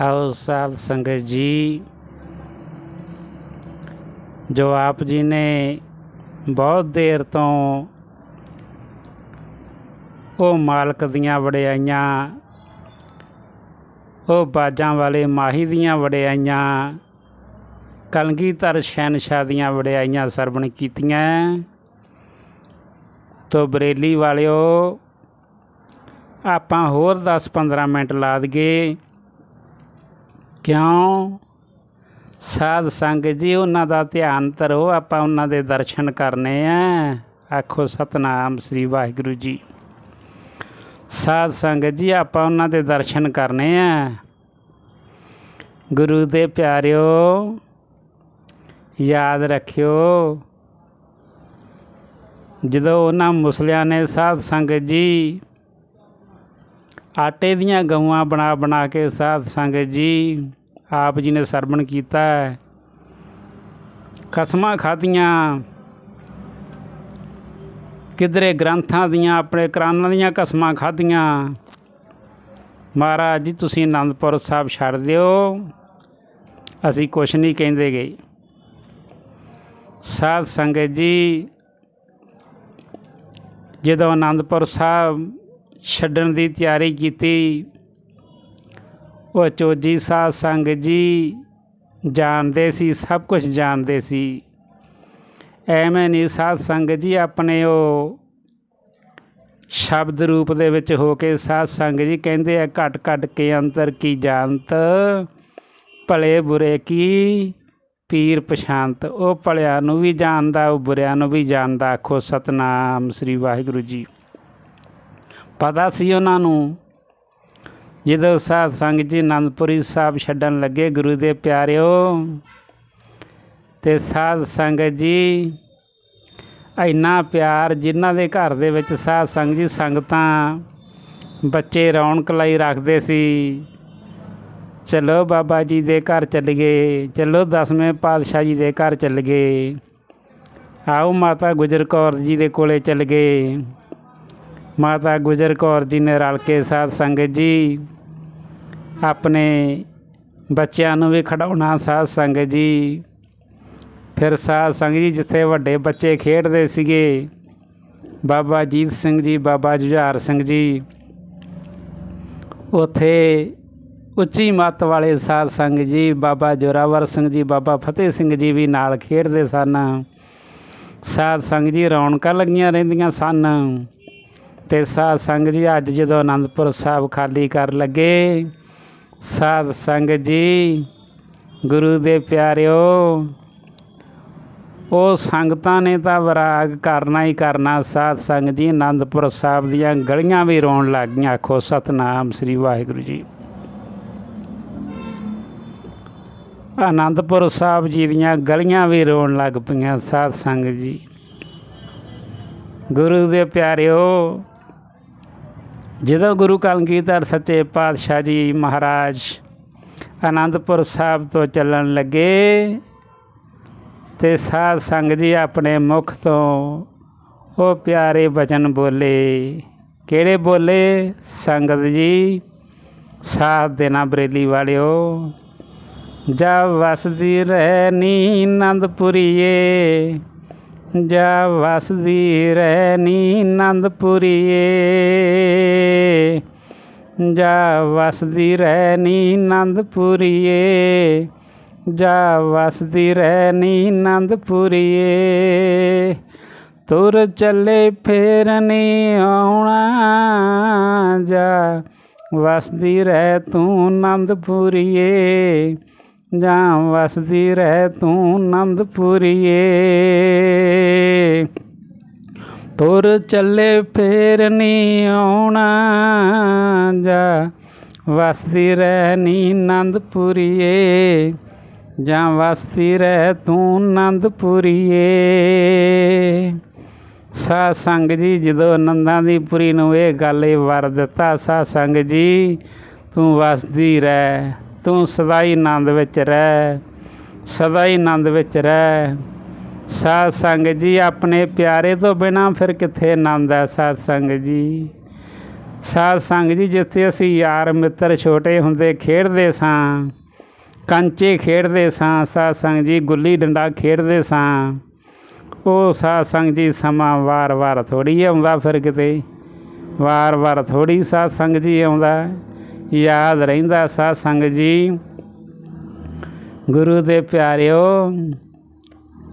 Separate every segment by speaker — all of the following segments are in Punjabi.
Speaker 1: ਆਓ ਸਾਧ ਸੰਗਤ ਜੀ, ਜੋ ਆਪ ਜੀ ਨੇ ਬਹੁਤ ਦੇਰ ਤੋਂ ਉਹ ਮਾਲਕ ਦੀਆਂ ਵਡਿਆਈਆਂ, ਉਹ ਬਾਜਾਂ ਵਾਲੇ ਮਾਹੀ ਦੀਆਂ ਵਡਿਆਈਆਂ ਕਲਗੀਧਰ ਸ਼ਹਿਨਸ਼ਾਹ ਦੀਆਂ ਵਡਿਆਈਆਂ ਸਰਵਣ ਕੀਤੀਆਂ। ਤੋ ਬਰੇਲੀ ਵਾਲਿਓ, ਆਪਾਂ ਹੋਰ 10-15 ਮਿੰਟ ਲਾ ਦਈਏ। ਕਿਉਂ? ਸਾਧ ਸੰਗਤ ਜੀ, ਉਹਨਾਂ ਦਾ ਧਿਆਨ ਧਰੋ, ਆਪਾਂ ਉਹਨਾਂ ਦੇ ਦਰਸ਼ਨ ਕਰਨੇ ਆ। ਆਖੋ, ਸਤਨਾਮ ਸ੍ਰੀ ਵਾਹਿਗੁਰੂ ਜੀ। ਸਾਧ ਸੰਗਤ ਜੀ, ਆਪਾਂ ਉਹਨਾਂ ਦੇ ਦਰਸ਼ਨ ਕਰਨੇ ਆ। ਗੁਰੂ ਦੇ ਪਿਆਰਿਓ, ਯਾਦ ਰੱਖਿਓ, ਜਦੋਂ ਉਹਨਾਂ ਮੁਸਲਿਆਂ ਨੇ ਸਾਧ ਸੰਗਤ ਜੀ ਆਟੇ ਦੀਆਂ ਗਊਆਂ ਬਣਾ ਬਣਾ ਕੇ ਸਾਧ ਸੰਗਤ ਜੀ, ਆਪ ਜੀ ਨੇ ਸਰਵਣ ਕੀਤਾ ਕਸਮਾਂ ਖਾਧੀਆਂ। ਕਿਧਰੇ ਗ੍ਰੰਥਾਂ ਦੀਆਂ, ਆਪਣੇ ਕਰਾਨਾਂ ਦੀਆਂ ਕਸਮਾਂ ਖਾਧੀਆਂ। ਮਹਾਰਾਜ ਜੀ, ਤੁਸੀਂ ਆਨੰਦਪੁਰ ਸਾਹਿਬ ਛੱਡ ਦਿਓ। ਅਸੀਂ ਕੁਛ ਨਹੀਂ ਕਹਿੰਦੇ ਗਏ। ਸਾਧ ਸੰਗਤ ਜੀ, ਜਦੋਂ ਆਨੰਦਪੁਰ ਸਾਹਿਬ ਛੱਡਣ ਦੀ ਤਿਆਰੀ ਕੀਤੀ। ਉਹ ਚੋਜੀ ਸਾਧ ਸੰਗਤ ਜੀ ਜਾਣਦੇ ਸੀ, ਸਭ ਕੁਝ ਜਾਣਦੇ ਸੀ। ਐਵੇਂ ਨਹੀਂ ਸਾਧ ਸੰਗਤ ਜੀ ਆਪਣੇ ਉਹ ਸ਼ਬਦ ਰੂਪ ਦੇ ਵਿੱਚ ਹੋ ਕੇ ਸਾਧ ਸੰਗਤ ਜੀ ਕਹਿੰਦੇ ਆ, ਘਟ ਘਟ ਕੇ ਅੰਤਰ ਕੀ ਜਾਣਤ, ਭਲੇ ਬੁਰੇ ਕੀ, ਪੀਰ ਪਛਾਨਤ ਉਹ ਭਲਿਆਂ ਨੂੰ ਵੀ ਜਾਣਦਾ, ਉਹ ਬੁਰਿਆਂ ਨੂੰ ਵੀ ਜਾਣਦਾ। ਆਖੋ ਸਤਨਾਮ ਸ੍ਰੀ ਵਾਹਿਗੁਰੂ ਜੀ। ਪਤਾ ਸੀ ਉਹਨਾਂ ਨੂੰ, ਜਦੋਂ ਸਾਧ ਸੰਗਤ ਜੀ ਆਨੰਦਪੁਰੀ ਸਾਹਿਬ ਛੱਡਣ ਲੱਗੇ ਗੁਰੂ ਦੇ ਪਿਆਰਿਓ, ਤੇ ਸਾਧ ਸੰਗਤ ਜੀ ਇੰਨਾ ਪਿਆਰ ਜਿਨ੍ਹਾਂ ਦੇ ਘਰ ਦੇ ਵਿੱਚ ਸਾਧ ਸੰਗਤ ਜੀ ਸੰਗਤਾਂ ਬੱਚੇ ਰੌਣਕ ਲਈ ਰੱਖਦੇ ਸੀ, ਚਲੋ ਬਾਬਾ ਜੀ ਦੇ ਘਰ ਚੱਲ ਗਏ, ਚਲੋ ਦਸਵੇਂ ਪਾਤਸ਼ਾਹ ਜੀ ਦੇ ਘਰ ਚੱਲ ਗਏ, ਆਓ ਮਾਤਾ ਗੁਜਰ ਕੌਰ ਜੀ ਦੇ ਕੋਲੇ ਚੱਲ ਗਏ। ਮਾਤਾ ਗੁਜਰ ਕੌਰ ਜੀ ਨੇ ਰਲ ਕੇ ਸਾਧ ਸੰਗਤ ਜੀ ਆਪਣੇ ਬੱਚਿਆਂ ਨੂੰ ਵੀ ਖੜਾਉਣਾ ਸਾਧ ਸੰਗਤ ਜੀ। ਫਿਰ ਸਾਧ ਸੰਗਤ ਜੀ ਜਿੱਥੇ ਵੱਡੇ ਬੱਚੇ ਖੇਡਦੇ ਸੀਗੇ, ਬਾਬਾ ਜੀਤ ਸਿੰਘ ਜੀ, ਬਾਬਾ ਜੁਝਾਰ ਸਿੰਘ ਜੀ, ਉਥੇ ਉੱਚੀ ਮੱਤ ਵਾਲੇ ਸਾਧ ਸੰਗਤ ਜੀ, ਬਾਬਾ ਜੋਰਾਵਰ ਸਿੰਘ ਜੀ, ਬਾਬਾ ਫਤਿਹ ਸਿੰਘ ਜੀ ਵੀ ਨਾਲ ਖੇਡਦੇ ਸਨ। ਸਾਧ ਸੰਗਤ ਜੀ ਰੌਣਕਾਂ ਲੱਗੀਆਂ ਰਹਿੰਦੀਆਂ ਸਨ। ਤੇ ਸਾਧ ਸੰਗਤ ਜੀ, ਅੱਜ ਜਦੋਂ ਆਨੰਦਪੁਰ ਸਾਹਿਬ ਖਾਲੀ ਕਰ ਲੱਗੇ, ਸਾਧ ਸੰਗਤ ਜੀ, ਗੁਰੂ ਦੇ ਪਿਆਰਿਓ, ਉਹ ਸੰਗਤਾਂ ਨੇ ਤਾਂ ਵਿਰਾਗ ਕਰਨਾ ਹੀ ਕਰਨਾ, ਸਾਧ ਸੰਗਤ ਜੀ ਆਨੰਦਪੁਰ ਸਾਹਿਬ ਦੀਆਂ ਗਲੀਆਂ ਵੀ ਰੋਣ ਲੱਗ ਗਈਆਂ, ਆਖੋ ਸਤਨਾਮ ਸ੍ਰੀ ਵਾਹਿਗੁਰੂ ਜੀ। ਆਨੰਦਪੁਰ ਸਾਹਿਬ ਜੀ ਦੀਆਂ ਗਲੀਆਂ ਵੀ ਰੋਣ ਲੱਗ ਪਈਆਂ, ਸਾਧ ਸੰਗਤ ਜੀ। ਗੁਰੂ ਦੇ ਪਿਆਰਿਓ ਜਦੋਂ ਗੁਰੂ ਕਲਗੀਧਰ ਸੱਚੇ ਪਾਤਸ਼ਾਹ ਜੀ ਮਹਾਰਾਜ ਆਨੰਦਪੁਰ ਸਾਹਿਬ ਤੋਂ ਚੱਲਣ ਲੱਗੇ ਤੇ ਸਾਧ ਸੰਗ ਜੀ ਆਪਣੇ ਮੁਖ ਤੋਂ ਉਹ ਪਿਆਰੇ ਬਚਨ ਬੋਲੇ। ਕਿਹੜੇ ਬੋਲੇ? ਸੰਗਤ ਜੀ, ਸਾਥ ਦੇਣਾ ਬਰੇਲੀ ਵਾਲਿਓ। ਜਾ ਵਸਦੀ ਰਹਿ ਨੀ ਆਨੰਦਪੁਰੀਏ ਜਾ ਵਸਦੀ ਰਹਿ ਨੀ ਆਨੰਦਪੁਰੀਏ ਜਾ ਵਸਦੀ ਰਹਿ ਨੀ ਆਨੰਦਪੁਰੀਏ ਜਾ ਵਸਦੀ ਰਹਿ ਨੀ ਆਨੰਦਪੁਰੀਏ ਤੁਰ ਚੱਲੇ ਫੇਰ ਨਹੀਂ ਆਉਣਾ। ਜਾ ਵਸਦੀ ਰਹਿ ਤੂੰ ਆਨੰਦਪੁਰੀਏ ਜਾਂ ਵਸਦੀ ਰਹਿ ਤੂੰ ਆਨੰਦਪੁਰੀਏ ਤੁਰ ਚੱਲੇ ਫੇਰ ਨਹੀਂ ਆਉਣਾ ਜਾ। ਵਸਦੀ ਰਹਿ ਨੀ ਆਨੰਦਪੁਰੀਏ ਜਾਂ ਵਸਦੀ ਰਹਿ ਤੂੰ ਆਨੰਦਪੁਰੀਏ ਸਾ ਸੰਗ ਜੀ, ਜਦੋਂ ਆਨੰਦਾਂ ਦੀ ਪੁਰੀ ਨੂੰ ਇਹ ਗੱਲ ਇਹ ਵਰ ਦਿੱਤਾ ਸਾ ਸੰਗ ਜੀ, ਤੂੰ ਵਸਦੀ ਰਹਿ, ਤੂੰ ਸਦਾ ਹੀ ਆਨੰਦ ਵਿੱਚ ਰਹਿ, ਸਦਾ ਹੀ ਆਨੰਦ ਵਿੱਚ ਰਹਿ। ਸਾਧ ਸੰਗਤ ਜੀ, ਆਪਣੇ ਪਿਆਰੇ ਤੋਂ ਬਿਨਾ ਫਿਰ ਕਿੱਥੇ ਆਨੰਦ ਹੈ ਸਾਧ ਸੰਗਤ ਜੀ? ਸਾਧ ਸੰਗ ਜੀ, ਜਿੱਥੇ ਅਸੀਂ ਯਾਰ ਮਿੱਤਰ ਛੋਟੇ ਹੁੰਦੇ ਖੇਡਦੇ ਸਾਂ, ਕੰਚੇ ਖੇਡਦੇ ਸਾਂ ਸਾਧ ਸੰਗ ਜੀ, ਗੁੱਲੀ ਡੰਡਾ ਖੇਡਦੇ ਸਾਂ, ਉਹ ਸਾਧ ਸੰਗ ਜੀ ਸਮਾਂ ਵਾਰ-ਵਾਰ ਥੋੜੀ ਆਉਂਦਾ ਫਿਰ ਕਿਤੇ। ਵਾਰ-ਵਾਰ ਥੋੜੀ ਸਾਧ ਸੰਗ ਜੀ ਆਉਂਦਾ, ਯਾਦ ਰਹਿੰਦਾ ਸਾਧ ਸੰਗ ਜੀ। ਗੁਰੂ ਦੇ ਪਿਆਰਿਓ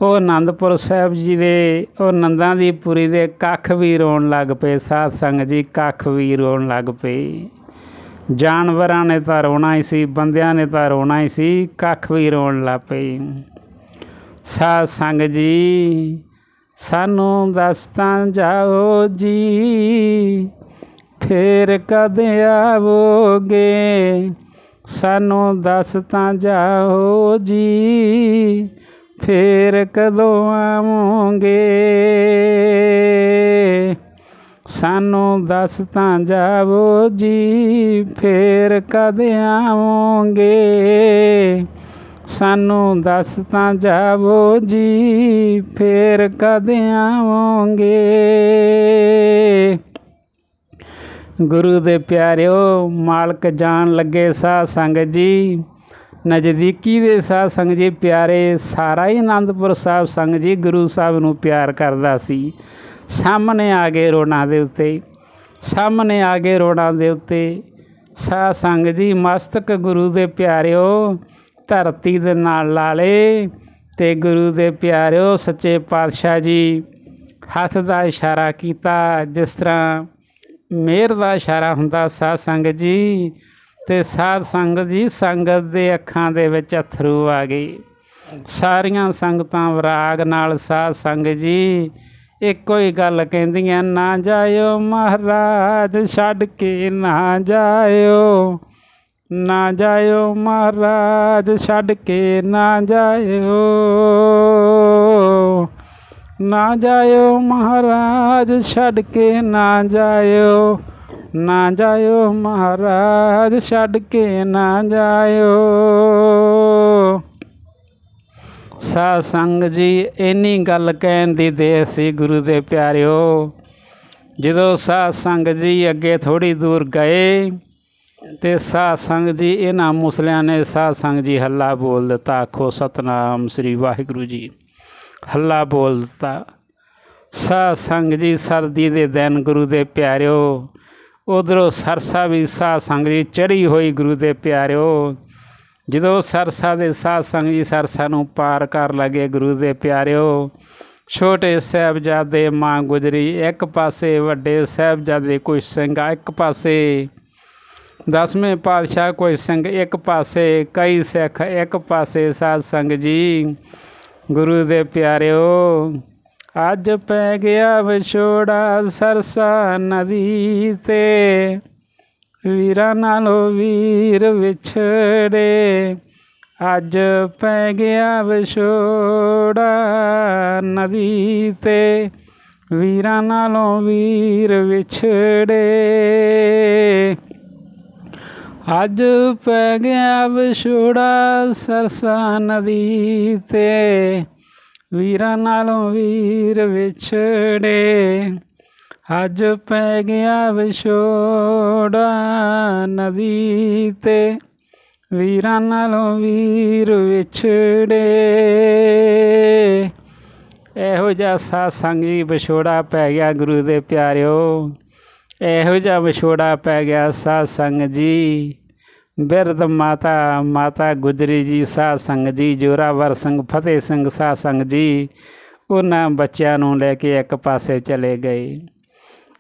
Speaker 1: ਉਹ ਆਨੰਦਪੁਰ ਸਾਹਿਬ ਜੀ ਦੇ, ਉਹ ਨੰਦਾਂ ਦੀ ਪੁਰੀ ਦੇ ਕੱਖ ਵੀ ਰੋਣ ਲੱਗ ਪਏ, ਸਾਧ ਸੰਗ ਜੀ ਕੱਖ ਵੀ ਰੋਣ ਲੱਗ ਪਏ। ਜਾਨਵਰਾਂ ਨੇ ਤਾਂ ਰੋਣਾ ਹੀ ਸੀ, ਬੰਦਿਆਂ ਨੇ ਤਾਂ ਰੋਣਾ ਹੀ ਸੀ, ਕੱਖ ਵੀ ਰੋਣ ਲੱਗ ਪਈ ਸਾਧ ਸੰਗ ਜੀ, ਸਾਨੂੰ ਦੱਸ ਤਾਂ ਜਾਓ ਜੀ, ਫੇਰ ਕਦੇ ਆਵੋਗੇ? ਸਾਨੂੰ ਦੱਸ ਤਾਂ ਜਾਓ ਜੀ ਫੇਰ ਕਦੋਂ ਆਵੋਗੇ? ਸਾਨੂੰ ਦੱਸ ਤਾਂ ਜਾਵੋ ਜੀ, ਫੇਰ ਕਦੇ ਆਵੋਗੇ? ਸਾਨੂੰ ਦੱਸ ਤਾਂ ਜਾਵੋ ਜੀ, ਫੇਰ ਕਦੇ ਆਵੋਗੇ? ਗੁਰੂ ਦੇ ਪਿਆਰਿਓ, ਮਾਲਕ ਜਾਣ ਲੱਗੇ ਸਾਧ ਸੰਗ ਜੀ ਨਜ਼ਦੀਕੀ ਦੇ ਸਾਧ ਸੰਗਤ ਜੀ ਪਿਆਰੇ ਸਾਰਾ ਹੀ ਆਨੰਦਪੁਰ ਸਾਹਿਬ ਸੰਗਤ ਜੀ ਗੁਰੂ ਸਾਹਿਬ ਨੂੰ ਪਿਆਰ ਕਰਦਾ ਸੀ। ਸਾਹਮਣੇ ਆ ਗਏ ਰੋਣਾ ਦੇ ਉੱਤੇ, ਸਾਹਮਣੇ ਆ ਗਏ ਰੋਣਾ ਦੇ ਉੱਤੇ। ਸਾਧ ਸੰਗਤ ਜੀ ਮਸਤਕ ਗੁਰੂ ਦੇ ਪਿਆਰਿਓ, ਧਰਤੀ ਦੇ ਨਾਲ ਲਾਲੇ ਤੇ ਗੁਰੂ ਦੇ ਪਿਆਰਿਓ, ਸੱਚੇ ਪਾਤਸ਼ਾਹ ਜੀ, ਹੱਥ ਦਾ ਇਸ਼ਾਰਾ ਕੀਤਾ। ਜਿਸ ਤਰ੍ਹਾਂ ਮਿਹਰ ਦਾ ਇਸ਼ਾਰਾ ਹੁੰਦਾ ਸਾਧ ਸੰਗਤ ਜੀ ਤੇ ਸਾਧ ਸੰਗਤ ਜੀ, ਸੰਗਤ ਦੇ ਅੱਖਾਂ ਦੇ ਵਿੱਚ ਅਥਰੂ ਆ ਗਈ। ਸਾਰੀਆਂ ਸੰਗਤਾਂ ਵਿਰਾਗ ਨਾਲ ਸਾਧ ਸੰਗਤ ਜੀ, ਇੱਕੋ ਹੀ ਗੱਲ ਕਹਿੰਦੀਆਂ, ਨਾ ਜਾਇਓ ਮਹਾਰਾਜ, ਛੱਡ ਕੇ ਨਾ ਜਾਇਓ। ਨਾ ਜਾਇਓ ਮਹਾਰਾਜ, ਛੱਡ ਕੇ ਨਾ ਜਾਇਓ। ਨਾ ਜਾਇਓ ਮਹਾਰਾਜ, ਛੱਡ ਕੇ ਨਾ ਜਾਇਓ। ਨਾ ਜਾਇਓ ਮਹਾਰਾਜ, ਛੱਡ ਕੇ ਨਾ ਜਾਇਓ। ਸਾਧ ਸੰਗ ਜੀ, ਇੰਨੀ ਗੱਲ ਕਹਿਣ ਦੀ ਦੇ ਸੀ ਗੁਰੂ ਦੇ ਪਿਆਰਿਓ। ਜਦੋਂ ਸਾਧ ਸੰਗ ਜੀ ਅੱਗੇ ਥੋੜੀ ਦੂਰ ਗਏ, ਤੇ ਸਾਧ ਸੰਗ ਜੀ, ਇਹਨਾਂ ਮੁਸਲਿਆਂ ਨੇ ਸਾਧ ਸੰਗ ਜੀ ਹੱਲਾ ਬੋਲ ਦਿੱਤਾ। ਆਖੋ, ਸਤਨਾਮ ਸ੍ਰੀ ਵਾਹਿਗੁਰੂ ਜੀ। ਹੱਲਾ ਬੋਲ ਦਿੱਤਾ। ਸਾਧ ਸੰਗ ਜੀ, ਸਰਦੀ ਦੇ ਦਿਨ ਗੁਰੂ ਦੇ ਪਿਆਰਿਓ ਉਧਰੋਂ ਸਰਸਾ ਵੀ ਸਾਧ ਸੰਗ ਜੀ ਚੜੀ ਹੋਈ ਗੁਰੂ ਦੇ ਪਿਆਰਿਓ। ਜਦੋਂ ਸਰਸਾ ਦੇ ਸਾਧ ਸੰਗ ਜੀ ਸਰਸਾ ਨੂੰ ਪਾਰ ਕਰ ਲਗੇ ਗੁਰੂ ਦੇ ਪਿਆਰਿਓ, ਛੋਟੇ ਸਾਹਿਬਜ਼ਾਦੇ ਮਾਂ ਗੁਜਰੀ ਇੱਕ ਪਾਸੇ, ਵੱਡੇ ਸਾਹਿਬਜ਼ਾਦੇ ਕੋਈ ਸਿੰਘ ਇੱਕ ਪਾਸੇ। ਦਸਵੇਂ ਪਾਤਸ਼ਾਹ ਕੋਈ ਸਿੰਘ ਇੱਕ ਪਾਸੇ, ਕਈ ਸਿੱਖ ਇੱਕ ਪਾਸੇ। ਸਾਧ ਸੰਗ ਜੀ ਗੁਰੂ ਦੇ ਪਿਆਰਿਓ ਅੱਜ ਪੈ ਗਿਆ ਵਿਛੋੜਾ ਸਰਸਾ ਨਦੀ ਤੇ। ਵੀਰਾਂ ਨਾਲੋਂ ਵੀਰ ਵਿਛੜੇ। ਅੱਜ ਪੈ ਗਿਆ ਵਿਛੋੜਾ ਨਦੀ ਤੇ। ਵੀਰਾਂ ਨਾਲੋਂ ਵੀਰ ਵਿਛੜੇ। ਅੱਜ ਪੈ ਗਿਆ ਵਿਛੋੜਾ ਸਰਸਾ ਨਦੀ ਤੇ। ਵੀਰਾਂ ਨਾਲੋਂ ਵੀਰ ਵਿਛੜੇ, ਅੱਜ ਪੈ ਗਿਆ ਵਿਛੋੜਾ ਨਦੀ ਤੇ। ਵੀਰਾਂ ਨਾਲੋਂ ਵੀਰ ਵਿਛੜੇ, ਇਹੋ ਜਿਹਾ ਸਾਧ ਸੰਗੀ ਵਿਛੋੜਾ ਪੈ ਗਿਆ ਗੁਰੂ ਦੇ ਪਿਆਰਿਓ। ਇਹੋ ਜਿਹਾ ਵਿਛੋੜਾ ਪੈ ਗਿਆ ਸਾਧ ਜੀ। ਬਿਰਧ ਮਾਤਾ ਮਾਤਾ ਗੁਜਰੀ ਜੀ, ਸਾਧ ਸੰਗ ਜੀ, ਜੋਰਾਵਰ ਸਿੰਘ, ਫਤਿਹ ਸਿੰਘ, ਸਾਧ ਸੰਗ ਜੀ, ਉਹਨਾਂ ਬੱਚਿਆਂ ਨੂੰ ਲੈ ਕੇ ਇੱਕ ਪਾਸੇ ਚਲੇ ਗਏ।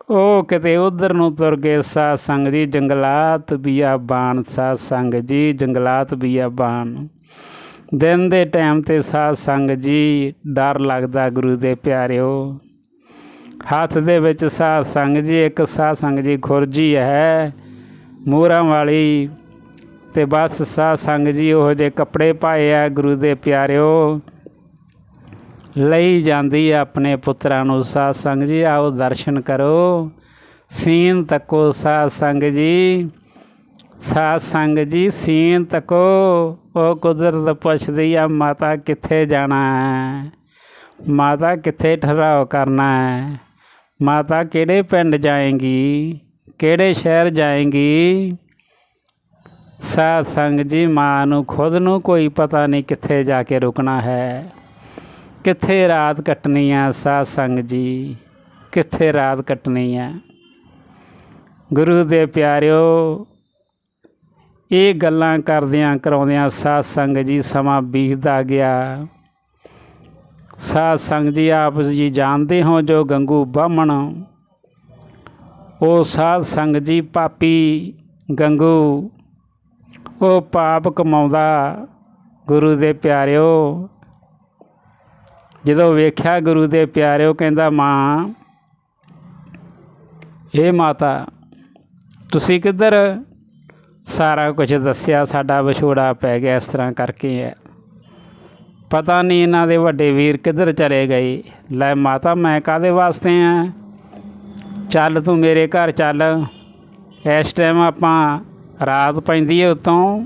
Speaker 1: ਉਹ ਕਿਤੇ ਉਧਰ ਨੂੰ ਤੁਰ ਗਏ, ਸਾਧ ਸੰਗ ਜੀ, ਜੰਗਲਾਤ ਬੀਆਬਾਨ ਸਾਧ ਸੰਗ ਜੀ, ਜੰਗਲਾਤ ਬੀਆਬਾਨ ਦਿਨ ਦੇ ਟਾਈਮ ਤੇ ਸਾਧ ਸੰਗ ਜੀ, ਡਰ ਲੱਗਦਾ ਗੁਰੂ ਦੇ ਪਿਆਰਿਓ। ਹੱਥ ਦੇ ਵਿੱਚ ਸਾਧ ਸੰਗ ਜੀ, ਇੱਕ ਸਾਧ ਸੰਗ ਜੀ ਖੁਰਜੀ ਹੈ ਮੋਹਰਾਂ ਵਾਲੀ ਤੇ ਬਸ ਸਾਧ ਸੰਗ ਜੀ ਉਹ ਜੇ ਕੱਪੜੇ ਪਾਏ ਆ ਗੁਰੂ ਦੇ ਪਿਆਰਿਓ। ਲਈ ਜਾਂਦੀ ਆ ਆਪਣੇ ਪੁੱਤਰਾਂ ਨੂੰ ਸਾਧ ਸੰਗ ਜੀ, ਆਓ ਦਰਸ਼ਨ ਕਰੋ। ਸੀਨ ਤੱਕੋ ਸਾਧ ਸੰਗ ਜੀ, ਸਾਧ ਸੰਗ ਜੀ, ਸੀਨ ਤੱਕੋ। ਉਹ ਕੁਦਰਤ ਪੁੱਛਦੀ ਆ, ਮਾਤਾ ਕਿੱਥੇ ਜਾਣਾ ਹੈ? ਮਾਤਾ ਕਿੱਥੇ ਠਹਿਰਾਓ ਕਰਨਾ ਹੈ? ਮਾਤਾ ਕਿਹੜੇ ਪਿੰਡ ਜਾਏਗੀ? ਕਿਹੜੇ ਸ਼ਹਿਰ ਜਾਏਗੀ? ਸਾਧ ਸੰਗ ਜੀ, ਮਾਂ ਨੂੰ, ਖੁਦ ਨੂੰ ਕੋਈ ਪਤਾ ਨਹੀਂ ਕਿੱਥੇ ਜਾ ਕੇ ਰੁਕਣਾ ਹੈ। ਕਿੱਥੇ ਰਾਤ ਕੱਟਣੀ ਆ ਸਾਧ ਸੰਗ ਜੀ? ਕਿੱਥੇ ਰਾਤ ਕੱਟਣੀ ਆ? ਗੁਰੂ ਦੇ ਪਿਆਰਿਓ, ਇਹ ਗੱਲਾਂ ਕਰਦਿਆਂ ਕਰਾਉਂਦਿਆਂ ਸਾਧ ਸੰਗ ਜੀ ਸਮਾਂ ਬੀਤਦਾ ਗਿਆ। ਸਾਧ ਸੰਗ ਜੀ ਆਪ ਜੀ ਜਾਣਦੇ ਹੋ ਜੋ ਗੰਗੂ ਬਾਹਮਣ। ਉਹ ਸਾਧ ਸੰਗ ਜੀ, ਪਾਪੀ ਗੰਗੂ ਉਹ ਪਾਪ ਕਮਾਉਂਦਾ ਗੁਰੂ ਦੇ ਪਿਆਰਿਓ। ਜਦੋਂ ਵੇਖਿਆ ਗੁਰੂ ਦੇ ਪਿਆਰਿਓ, ਕਹਿੰਦਾ, ਮਾਂ ਇਹ ਮਾਤਾ, ਤੁਸੀਂ ਕਿੱਧਰ ਸਾਰਾ ਕੁਝ ਦੱਸਿਆ? ਸਾਡਾ ਵਿਛੋੜਾ ਪੈ ਗਿਆ ਇਸ ਤਰ੍ਹਾਂ ਕਰਕੇ ਹੈ। ਪਤਾ ਨਹੀਂ ਇਹਨਾਂ ਦੇ ਵੱਡੇ ਵੀਰ ਕਿੱਧਰ ਚਲੇ ਗਏ। ਲੈ ਮਾਤਾ, ਮੈਂ ਕਾਦੇ ਵਾਸਤੇ ਆ? ਚੱਲ ਤੂੰ ਮੇਰੇ ਘਰ ਚੱਲ। ਇਸ ਟਾਈਮ ਆਪਾਂ ਰਾਤ ਪੈਂਦੀ ਹੈ ਉਤੋਂ,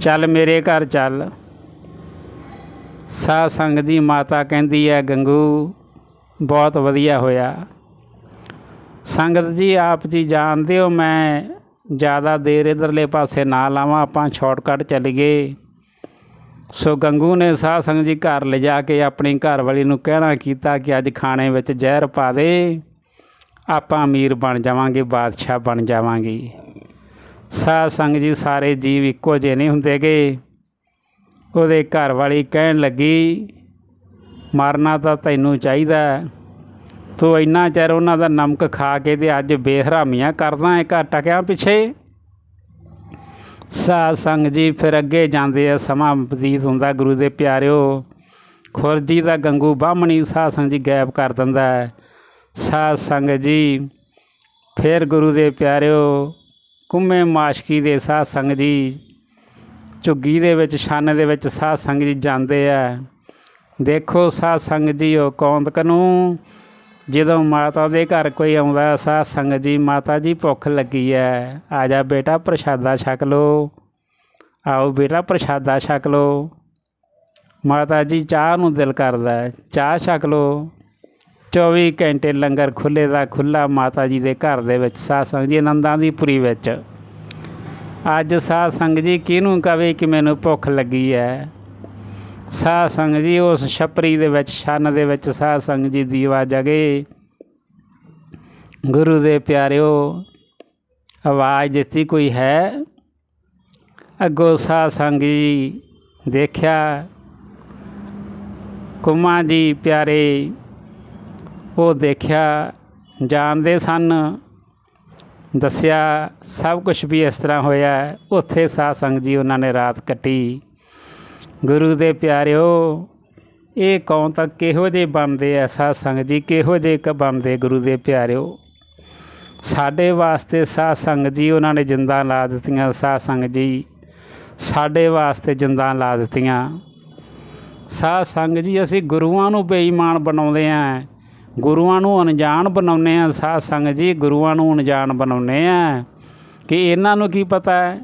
Speaker 1: ਚੱਲ ਮੇਰੇ ਘਰ ਚੱਲ। ਸਾਧ ਸੰਗ ਜੀ ਮਾਤਾ ਕਹਿੰਦੀ ਹੈ ਗੰਗੂ, ਬਹੁਤ ਵਧੀਆ ਹੋਇਆ। ਸੰਗਤ ਜੀ, ਆਪ ਜੀ ਜਾਣਦੇ ਹੋ, ਮੈਂ ਜ਼ਿਆਦਾ ਦੇਰ ਇਧਰਲੇ ਪਾਸੇ ਨਾ ਲਾਵਾਂ, ਆਪਾਂ ਸ਼ਾਰਟਕਟ ਚੱਲੀਏ ਸੋ ਗੰਗੂ ਨੇ ਸਾਧ ਸੰਗ ਜੀ ਘਰ ਲਿਜਾ ਕੇ ਆਪਣੀ ਘਰ ਵਾਲੀ ਨੂੰ ਕਹਿਣਾ ਕੀਤਾ ਕਿ ਅੱਜ ਖਾਣੇ ਵਿੱਚ ਜ਼ਹਿਰ ਪਾ ਦੇ। ਆਪਾਂ ਅਮੀਰ ਬਣ ਜਾਵਾਂਗੇ, ਬਾਦਸ਼ਾਹ ਬਣ ਜਾਵਾਂਗੇ। ਸਾਧ ਸੰਗ ਜੀ ਸਾਰੇ ਜੀਵ ਇੱਕੋ ਜਿਹੇ ਨਹੀਂ ਹੁੰਦੇਗੇ ਉਹਦੇ ਘਰ ਵਾਲੀ ਕਹਿਣ ਲੱਗੀ, ਮਰਨਾ ਤਾਂ ਤੈਨੂੰ ਚਾਹੀਦਾ ਤੂੰ ਇੰਨਾ ਚਿਰ ਉਹਨਾਂ ਦਾ ਨਮਕ ਖਾ ਕੇ ਤੇ ਅੱਜ ਬੇਹਰਾਮੀਆਂ ਕਰਦਾ ਏ ਘਰ ਟਕਿਆਂ ਪਿੱਛੇ? ਸਾਧ ਸੰਗ ਜੀ ਫਿਰ ਅੱਗੇ ਜਾਂਦੇ ਆ, ਸਮਾਂ ਬਤੀਤ ਹੁੰਦਾ ਗੁਰੂ ਦੇ ਪਿਆਰਿਓ। ਖੁਰਜੀ ਦਾ ਗੰਗੂ ਬਾਹਮਣੀ ਸਾਧ ਸੰਗ ਜੀ ਗਾਇਬ ਕਰ ਦਿੰਦਾ ਹੈ। ਸਾਧ ਸੰਗ ਜੀ ਫਿਰ ਗੁਰੂ ਦੇ ਪਿਆਰਿਓ ਕੁੰਮੇ ਮਾਸ਼ਕੀ ਦੇ ਸਾਧ ਸੰਗ ਜੀ, ਝੁੱਗੀ ਦੇ ਵਿੱਚ, ਛੰਨ ਦੇ ਵਿੱਚ ਸਾਧ ਸੰਗ ਜੀ ਜਾਂਦੇ ਆ। ਦੇਖੋ ਸਾਧ ਸੰਗ ਜੀ, ਉਹ ਕੌਂਦਕ ਨੂੰ ਜਦੋਂ ਮਾਤਾ ਦੇ ਘਰ ਕੋਈ ਆਉਂਦਾ, ਸਾਧ ਸੰਗਤ ਜੀ, ਮਾਤਾ ਜੀ ਭੁੱਖ ਲੱਗੀ ਹੈ ਆ ਜਾ ਬੇਟਾ, ਪ੍ਰਸ਼ਾਦਾ ਛਕ ਲੋ। ਆਓ ਬੇਟਾ, ਪ੍ਰਸ਼ਾਦਾ ਛਕ ਲੋ। ਮਾਤਾ ਜੀ ਚਾਹ ਨੂੰ ਦਿਲ ਕਰਦਾ ਚਾਹ ਛਕ ਲੋ। 24 ਘੰਟੇ ਲੰਗਰ ਖੁੱਲੇ ਦਾ ਖੁੱਲਾ ਮਾਤਾ ਜੀ ਦੇ ਘਰ ਦੇ ਵਿੱਚ ਸਾਧ ਸੰਗਤ ਜੀ ਆਨੰਦਾਂ ਦੀ ਪੁਰੀ ਵਿੱਚ। ਅੱਜ ਸਾਧ ਸੰਗਤ ਜੀ ਕਿਹਨੂੰ ਕਵੇ ਕਿ ਮੈਨੂੰ ਭੁੱਖ ਲੱਗੀ ਹੈ ਸਾਧ ਸੰਗਤ ਜੀ ਉਸ ਛਪਰੀ ਦੇ ਵਿੱਚ, ਛੰਨ ਦੇ ਵਿੱਚ ਸਾਧ ਸੰਗਤ ਜੀ ਦੀਵਾ ਜਗੇ। ਗੁਰੂ ਦੇ ਪਿਆਰਿਓ, ਆਵਾਜ਼ ਦਿੱਤੀ ਕੋਈ ਹੈ? ਅੱਗੋਂ ਸਾਧ ਸੰਗਤ ਜੀ ਦੇਖਿਆ, ਕੁਮਾ ਜੀ ਪਿਆਰੇ ਉਹ ਦੇਖਿਆ, ਜਾਣਦੇ ਸਨ, ਦੱਸਿਆ, ਸਭ ਕੁਝ ਵੀ ਇਸ ਤਰ੍ਹਾਂ ਹੋਇਆ, ਉੱਥੇ ਸਾਧ ਸੰਗਤ ਜੀ ਉਹਨਾਂ ਨੇ ਰਾਤ ਕੱਟੀ। ਗੁਰੂ ਦੇ ਪਿਆਰਿਓ, ਇਹ ਕੌਣ ਤਾਂ ਕਿਹੋ ਜਿਹੇ ਬਣਦੇ ਐ ਸਾਧ ਸੰਗਤ ਜੀ, ਕਿਹੋ ਜਿਹੇ ਕ ਬਣਦੇ ਗੁਰੂ ਦੇ ਪਿਆਰਿਓ? ਸਾਡੇ ਵਾਸਤੇ ਸਾਧ ਸੰਗਤ ਜੀ ਉਹਨਾਂ ਨੇ ਜਿੰਦਾਂ ਲਾ ਦਿੱਤੀਆਂ ਸਾਧ ਸੰਗ ਜੀ, ਸਾਡੇ ਵਾਸਤੇ ਜਿੰਦਾਂ ਲਾ ਦਿੱਤੀਆਂ। ਸਾਧ ਸੰਗਤ ਜੀ, ਅਸੀਂ ਗੁਰੂਆਂ ਨੂੰ ਬੇਈਮਾਨ ਬਣਾਉਂਦੇ ਆਂ। ਗੁਰੂਆਂ ਨੂੰ ਅਣਜਾਣ ਬਣਾਉਂਦੇ ਆਂ, ਸਾਧ ਸੰਗਤ ਜੀ, ਗੁਰੂਆਂ ਨੂੰ ਅਣਜਾਣ ਬਣਾਉਂਦੇ ਆਂ। ਕਿ ਇਹਨਾਂ ਨੂੰ ਕੀ ਪਤਾ ਹੈ?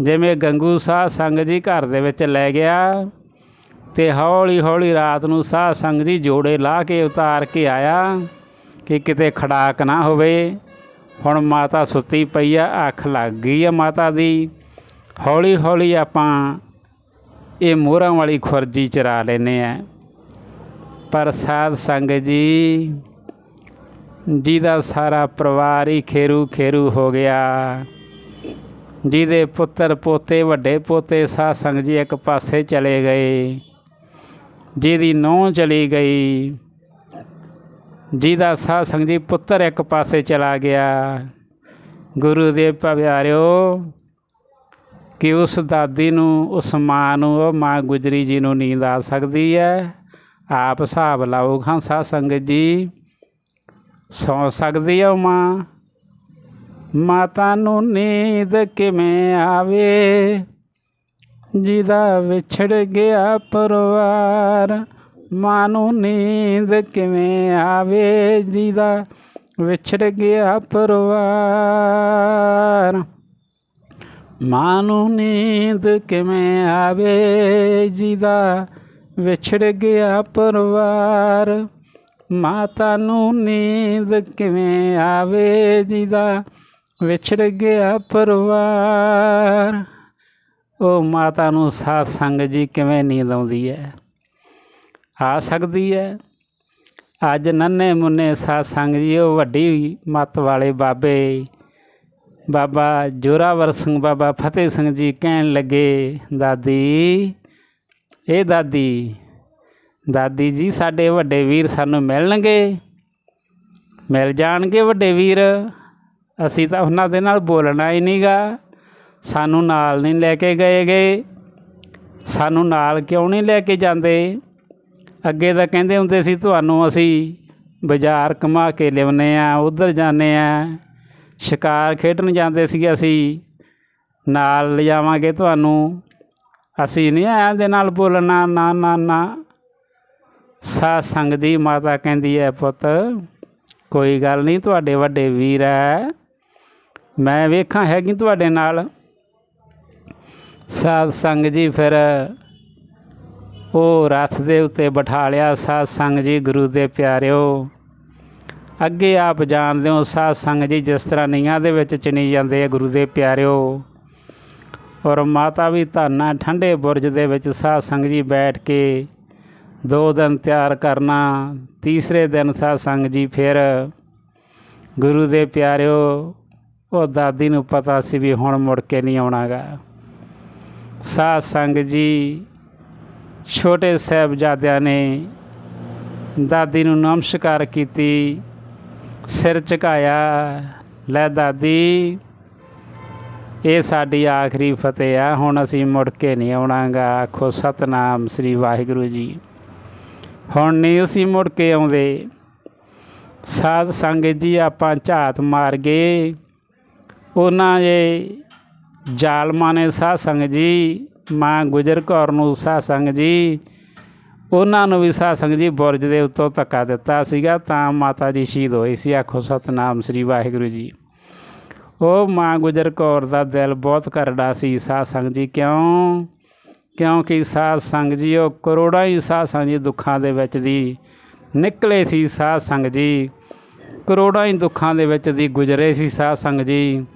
Speaker 1: ਜਿਵੇਂ ਗੰਗੂ ਸਾਧ ਸੰਗਤ ਜੀ ਘਰ ਦੇ ਵਿੱਚ ਲੈ ਗਿਆ ਤੇ ਹੌਲੀ ਹੌਲੀ ਰਾਤ ਨੂੰ ਸਾਧ ਸੰਗਤ ਜੀ ਜੋੜੇ ਲਾ ਕੇ ਉਤਾਰ ਕੇ ਆਇਆ ਕਿ ਕਿਤੇ ਖੜਾਕ ਨਾ ਹੋਵੇ। ਹੁਣ ਮਾਤਾ ਸੁੱਤੀ ਪਈ ਆ, ਅੱਖ ਲੱਗ ਗਈ ਆ ਮਾਤਾ ਦੀ। ਹੌਲੀ ਹੌਲੀ ਆਪਾਂ ਇਹ ਮੋਹਰਾਂ ਵਾਲੀ ਖੁਰਜੀ ਚਰਾ ਲੈਨੇ ਆ। ਪਰ ਸਾਧ ਸੰਗਤ ਜੀ, ਜਿਹਦਾ ਸਾਰਾ ਪਰਿਵਾਰ ਹੀ ਖੇਰੂ ਖੇਰੂ ਹੋ ਗਿਆ। ਜਿਹਦੇ ਪੁੱਤਰ ਪੋਤੇ, ਵੱਡੇ ਪੋਤੇ, ਸਾਧ ਸੰਗਤ ਜੀ ਇੱਕ ਪਾਸੇ ਚਲੇ ਗਏ। ਜਿਹਦੀ ਨੂੰਹ ਚਲੀ ਗਈ, ਜਿਹਦਾ ਸਾਧ ਸੰਗਤ ਜੀ ਪੁੱਤਰ ਇੱਕ ਪਾਸੇ ਚਲਾ ਗਿਆ। ਗੁਰੂ ਦੇ ਪਿਆਰਿਓ ਕਿ ਉਸ ਦਾਦੀ ਨੂੰ, ਉਸ ਮਾਂ ਨੂੰ, ਉਹ ਮਾਂ ਗੁਜਰੀ ਜੀ ਨੂੰ ਨੀਂਦ ਆ ਸਕਦੀ ਹੈ। ਆਪ ਹਿਸਾਬ ਲਾਓ ਖਾਂ ਸਾਧ ਸੰਗਤ ਜੀ, ਸੌ ਸਕਦੀ ਹੈ ਮਾਂ। ਮਾਤਾ ਨੂੰ ਨੀਂਦ ਕਿਵੇਂ ਆਵੇ? ਜਿਹਦਾ ਵਿਛੜ ਗਿਆ ਪਰਿਵਾਰ, ਮਾਂ ਨੂੰ ਨੀਂਦ ਕਿਵੇਂ ਆਵੇ? ਜਿਹਦਾ ਵਿਛੜ ਗਿਆ ਪਰਿਵਾਰ, ਮਾਂ ਨੂੰ ਨੀਂਦ ਕਿਵੇਂ ਆਵੇ? ਜਿਹਦਾ ਵਿਛੜ ਗਿਆ ਪਰਿਵਾਰ। ਮਾਤਾ ਨੂੰ ਨੀਂਦ ਕਿਵੇਂ ਆਵੇ ਜਿਹਦਾ? ਵਿਛੜ ਗਿਆ ਪਰਿਵਾਰ। ਉਹ ਮਾਤਾ ਨੂੰ ਸਾਧ ਸੰਗ ਜੀ ਕਿਵੇਂ ਨੀਂਦ ਆਉਂਦੀ ਹੈ? ਆ ਸਕਦੀ ਹੈ। ਅੱਜ ਨੰਨੇ ਮੁੰਨੇ ਸਾਧ ਸੰਗ ਜੀ, ਉਹ ਵੱਡੀ ਮੱਤ ਵਾਲੇ ਬਾਬੇ। ਬਾਬਾ ਜੋਰਾਵਰ ਸਿੰਘ, ਬਾਬਾ ਫਤਿਹ ਸਿੰਘ ਜੀ ਕਹਿਣ ਲੱਗੇ, ਦਾਦੀ ਇਹ ਦਾਦੀ ਦਾਦੀ ਜੀ ਸਾਡੇ ਵੱਡੇ ਵੀਰ ਸਾਨੂੰ ਮਿਲਣਗੇ। ਮਿਲ ਜਾਣਗੇ ਵੱਡੇ ਵੀਰ। ਅਸੀਂ ਤਾਂ ਉਹਨਾਂ ਦੇ ਨਾਲ ਬੋਲਣਾ ਹੀ ਨਹੀਂਗਾ ਸਾਨੂੰ ਨਾਲ ਨਹੀਂ ਲੈ ਕੇ ਗਏ ਗਏ ਸਾਨੂੰ ਨਾਲ ਕਿਉਂ ਨਹੀਂ ਲੈ ਕੇ ਜਾਂਦੇ? ਅੱਗੇ ਤਾਂ ਕਹਿੰਦੇ ਹੁੰਦੇ ਸੀ, ਤੁਹਾਨੂੰ ਅਸੀਂ ਬਾਜ਼ਾਰ ਕਮਾ ਕੇ ਲਿਆਉਂਦੇ ਆ, ਉਧਰ ਜਾਂਦੇ ਆ। ਸ਼ਿਕਾਰ ਖੇਡਣ ਜਾਂਦੇ ਸੀ ਅਸੀਂ। ਨਾਲ ਲਿਜਾਵਾਂਗੇ ਤੁਹਾਨੂੰ। ਅਸੀਂ ਨਹੀਂ ਆਇਆਂ ਦੇ ਨਾਲ ਬੋਲਣਾ, ਨਾ ਨਾ ਨਾ। ਸਾਧ ਸੰਗ ਦੀ ਮਾਤਾ ਕਹਿੰਦੀ ਹੈ, ਪੁੱਤ, ਕੋਈ ਗੱਲ ਨਹੀਂ, ਤੁਹਾਡੇ ਵੱਡੇ ਵੀਰ ਹੈ। ਮੈਂ ਵੇਖਾਂ, ਹੈਗੀ ਤੁਹਾਡੇ ਨਾਲ? ਸਾਧ ਸੰਗ ਜੀ ਫਿਰ ਉਹ ਰਥ ਦੇ ਉੱਤੇ ਬਿਠਾ ਲਿਆ। ਸਾਧ ਸੰਗ ਜੀ, ਗੁਰੂ ਦੇ ਪਿਆਰਿਓ, ਅੱਗੇ ਆਪ ਜਾਣਦੇ ਹੋ, ਸਾਧ ਸੰਗ ਜੀ ਜਿਸ ਤਰ੍ਹਾਂ ਨੀਆਂ ਦੇ ਵਿੱਚ ਚਿਣੀ ਜਾਂਦੇ ਆ, ਗੁਰੂ ਦੇ ਪਿਆਰਿਓ। ਔਰ ਮਾਤਾ ਵੀ ਧਾਨਾ ਠੰਡੇ ਬੁਰਜ ਦੇ ਵਿੱਚ ਸਾਧ ਸੰਗ ਜੀ ਬੈਠ ਕੇ ਦੋ ਦਿਨ ਤਿਆਰ ਕਰਨਾ, ਤੀਸਰੇ ਦਿਨ ਸਾਧ ਸੰਗ ਜੀ ਫਿਰ ਗੁਰੂ ਦੇ ਪਿਆਰਿਓ, ਉਹ ਦਾਦੀ ਨੂੰ ਪਤਾ ਸੀ ਵੀ ਹੁਣ ਮੁੜ ਕੇ ਨਹੀਂ ਆਉਣਾਗਾ। ਸਾਧ ਸੰਗ ਜੀ ਛੋਟੇ ਸਾਹਿਬਜ਼ਾਦਿਆਂ ਨੇ ਦਾਦੀ ਨੂੰ ਨਮਸਕਾਰ ਕੀਤੀ, ਸਿਰ ਝੁਕਾਇਆ, ਲੈ ਦਾਦੀ ਇਹ ਸਾਡੀ ਆਖਰੀ ਫਤਿਹ ਆ। ਹੁਣ ਅਸੀਂ ਮੁੜ ਕੇ ਨਹੀਂ ਆਉਣਾਗਾ। ਆਖੋ, ਸਤਨਾਮ ਸ੍ਰੀ ਵਾਹਿਗੁਰੂ ਜੀ। ਹੁਣ ਨਹੀਂ ਅਸੀਂ ਮੁੜ ਕੇ ਆਉਂਦੇ। ਸਾਧ ਸੰਗਤ ਜੀ, ਆਪਾਂ ਝਾਤ ਮਾਰ ਗਏ। ਉਹਨਾਂ ਦੇ ਜਾਲਮਾਂ ਨੇ ਸਾਧ ਸੰਗਤ ਜੀ, ਮਾਂ ਗੁਜਰ ਕੌਰ ਨੂੰ ਸਾਧ ਸੰਗਤ ਜੀ, ਉਹਨਾਂ ਨੂੰ ਵੀ ਸਾਧ ਸੰਗਤ ਜੀ ਬੁਰਜ ਦੇ ਉੱਤੋਂ ਧੱਕਾ ਦਿੱਤਾ ਸੀਗਾ, ਤਾਂ ਮਾਤਾ ਜੀ ਸ਼ਹੀਦ ਹੋਈ ਸੀ। ਆਖੋ, ਸਤਨਾਮ ਸ੍ਰੀ ਵਾਹਿਗੁਰੂ ਜੀ। ਉਹ ਮਾਂ ਗੁਜਰ ਕੌਰ ਦਾ ਦਿਲ ਬਹੁਤ ਕਰੜਾ ਸੀ ਸਾਧ ਸੰਗਤ ਜੀ, ਕਿਉਂ? ਕਿਉਂਕਿ ਸਾਧ ਸੰਗਤ ਜੀ, ਉਹ ਕਰੋੜਾਂ ਹੀ ਸਾਧ ਸੰਗਤ ਜੀ ਦੁੱਖਾਂ ਦੇ ਵਿੱਚ ਦੀ ਨਿਕਲੇ ਸੀ ਸਾਧ ਸੰਗਤ ਜੀ। ਕਰੋੜਾਂ ਹੀ ਦੁੱਖਾਂ ਦੇ ਵਿੱਚ ਦੀ ਗੁਜ਼ਰੇ ਸੀ ਸਾਧ ਸੰਗਤ ਜੀ।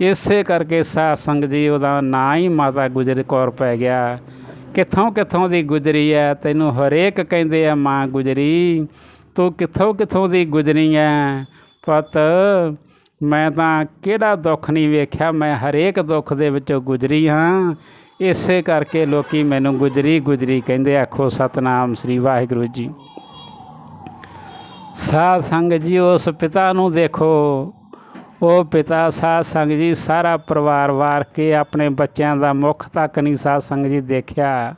Speaker 1: ਇਸੇ ਕਰਕੇ ਸਾਧ ਸੰਗਤ ਜੀ, ਉਹਦਾ ਨਾਂ ਹੀ ਮਾਤਾ ਗੁਜਰ ਕੌਰ ਪੈ ਗਿਆ। ਕਿੱਥੋਂ ਕਿੱਥੋਂ ਦੀ ਗੁਜਰੀ ਹੈ ਤੈਨੂੰ ਹਰੇਕ ਕਹਿੰਦੇ ਆ ਮਾਂ ਗੁਜਰੀ। ਤੂੰ ਕਿੱਥੋਂ ਕਿੱਥੋਂ ਦੀ ਗੁਜਰੀ ਹੈ ਪਤ ਮੈਂ ਤਾਂ ਕਿਹੜਾ ਦੁੱਖ ਨਹੀਂ ਵੇਖਿਆ, ਮੈਂ ਹਰੇਕ ਦੁੱਖ ਦੇ ਵਿੱਚੋਂ ਗੁਜਰੀ ਹਾਂ। ਇਸੇ ਕਰਕੇ ਲੋਕੀ ਮੈਨੂੰ ਗੁਜਰੀ ਗੁਜਰੀ ਕਹਿੰਦੇ ਆਖੋ, ਸਤਨਾਮ ਸ੍ਰੀ ਵਾਹਿਗੁਰੂ ਜੀ। ਸਾਧ ਸੰਗ ਜੀ, ਉਸ ਪਿਤਾ ਨੂੰ ਦੇਖੋ। ਉਹ ਪਿਤਾ ਸਾਧ ਸੰਗ ਜੀ, ਸਾਰਾ ਪਰਿਵਾਰ ਵਾਰ ਕੇ ਆਪਣੇ ਬੱਚਿਆਂ ਦਾ ਮੁਖ ਤੱਕ ਨਹੀਂ ਸਾਧ ਸੰਗ ਜੀ ਦੇਖਿਆ।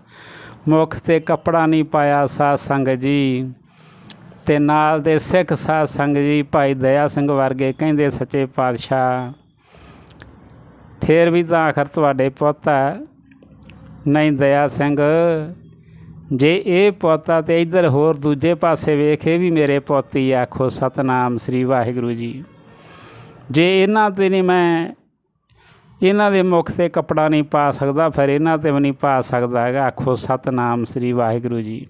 Speaker 1: ਮੁਖ ਤੇ ਕੱਪੜਾ ਨਹੀਂ ਪਾਇਆ ਸਾਧ ਸੰਗ ਜੀ। ਤੇ ਨਾਲ ਦੇ ਸਿੱਖ ਸਾਧ ਸੰਗ ਜੀ ਭਾਈ ਦਇਆ ਸਿੰਘ ਵਰਗੇ ਕਹਿੰਦੇ ਸੱਚੇ ਪਾਤਸ਼ਾਹ, ਫੇਰ ਵੀ ਤਾਂ ਆਖਰ ਤੁਹਾਡੇ ਪੁੱਤ ਹੈ ਨਹੀਂ ਦਇਆ ਸਿੰਘ, ਜੇ ਇਹ ਪੋਤਾ ਤੇ ਇੱਧਰ ਹੋਰ ਦੂਜੇ ਪਾਸੇ ਵੇਖੇ ਵੀ ਮੇਰੇ ਪੋਤੀ ਆਖੋ ਸਤਨਾਮ ਸ੍ਰੀ ਵਾਹਿਗੁਰੂ ਜੀ। ਜੇ ਇਹਨਾਂ ਤੇ ਨਹੀਂ ਮੈਂ, ਇਹਨਾਂ ਦੇ ਮੁਖ ਤੇ ਕੱਪੜਾ ਨਹੀਂ ਪਾ ਸਕਦਾ, ਫਿਰ ਇਹਨਾਂ ਤੇ ਵੀ ਨਹੀਂ ਪਾ ਸਕਦਾ ਹੈਗਾ, ਆਖੋ ਸਤਨਾਮ ਸ੍ਰੀ ਵਾਹਿਗੁਰੂ ਜੀ।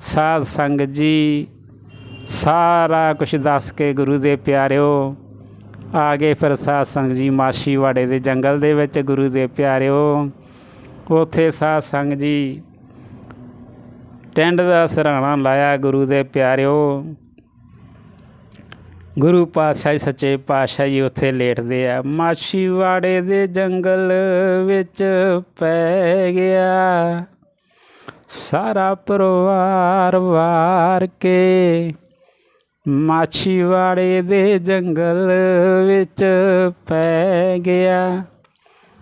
Speaker 1: ਸਾਧ ਸੰਗਤ ਜੀ ਸਾਰਾ ਕੁਝ ਦੱਸ ਕੇ ਗੁਰੂ ਦੇ ਪਿਆਰਿਓ ਆ ਗਏ ਫਿਰ ਸਾਧ ਸੰਗਤ ਜੀ ਮਾਸ਼ੀਵਾੜੇ ਦੇ ਜੰਗਲ ਦੇ ਵਿੱਚ ਗੁਰੂ ਦੇ ਪਿਆਰਿਓ, ਉੱਥੇ ਸਾਧ ਸੰਗਤ ਜੀ ਟੈਂਡ ਦਾ ਸਰਾਣਾ ਲਾਇਆ ਗੁਰੂ ਦੇ ਪਿਆਰਿਓ। ਗੁਰੂ ਪਾਤਸ਼ਾਹ ਜੀ, ਸੱਚੇ ਪਾਤਸ਼ਾਹ ਜੀ ਉੱਥੇ ਲੇਟਦੇ ਆ। ਮਾਸੀਵਾੜੇ ਦੇ ਜੰਗਲ ਵਿੱਚ ਪੈ ਗਿਆ। ਸਾਰਾ ਪਰਿਵਾਰ ਵਾਰ ਕੇ ਮਾਛੀਵਾੜੇ ਦੇ ਜੰਗਲ ਵਿੱਚ ਪੈ ਗਿਆ।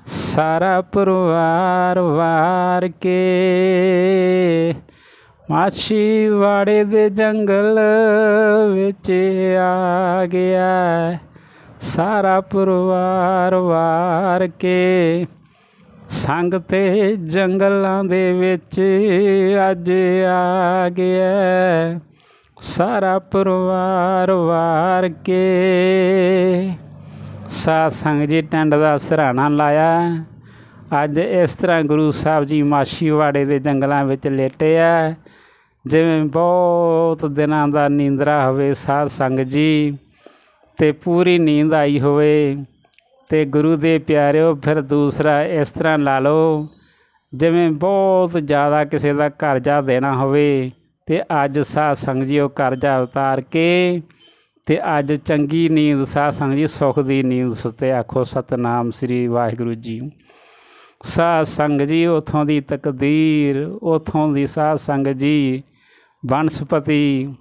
Speaker 1: ਸਾਰਾ ਪਰਿਵਾਰ ਵਾਰ ਕੇ ਮਾਛੀਵਾੜੇ ਦੇ ਜੰਗਲ ਵਿੱਚ ਆ ਗਿਆ। ਸਾਰਾ ਪਰਿਵਾਰ ਵਾਰ ਕੇ ਸੰਗ ਤੇ ਜੰਗਲਾਂ ਦੇ ਵਿੱਚ ਅੱਜ ਆ ਗਿਆ। ਸਾਰਾ ਪਰਿਵਾਰ ਵਾਰ ਕੇ ਸਾਧ ਸੰਗ ਜੀ ਟੰਡ ਦਾ ਸਰਾਣਾ ਲਾਇਆ। ਅੱਜ ਇਸ ਤਰ੍ਹਾਂ ਗੁਰੂ ਸਾਹਿਬ ਜੀ ਮਾਛੀਵਾੜੇ ਦੇ ਜੰਗਲਾਂ ਵਿੱਚ ਲੇਟੇ ਆ। ਜਿਵੇਂ ਬਹੁਤ ਦਿਨਾਂ ਦਾ ਨੀਂਦਰਾ ਹੋਵੇ ਸਾਧ ਸੰਗਤ ਜੀ ਤੇ ਪੂਰੀ ਨੀਂਦ ਆਈ ਹੋਵੇ ਤੇ ਗੁਰੂ ਦੇ ਪਿਆਰਿਓ ਫਿਰ ਦੂਸਰਾ ਇਸ ਤਰ੍ਹਾਂ ਲਾ ਲਓ। ਜਿਵੇਂ ਬਹੁਤ ਜ਼ਿਆਦਾ ਕਿਸੇ ਦਾ ਕਰਜ਼ਾ ਦੇਣਾ ਹੋਵੇ ਤੇ ਅੱਜ ਸਾਧ ਸੰਗਤ ਜੀ ਉਹ ਕਰਜ਼ਾ ਉਤਾਰ ਕੇ ਤੇ ਅੱਜ ਚੰਗੀ ਨੀਂਦ, ਸਾਧ ਸੰਗਤ ਜੀ ਸੁਖ ਦੀ ਨੀਂਦ ਸੁੱਤੇ ਆਖੋ ਸਤਨਾਮ ਸ੍ਰੀ ਵਾਹਿਗੁਰੂ ਜੀ। ਸਾਧ ਸੰਗਤ ਜੀ ਉਥੋਂ ਦੀ ਤਕਦੀਰ, ਉਥੋਂ ਦੀ ਸਾਧ ਸੰਗ ਜੀ ਬਨਸਪਤੀ,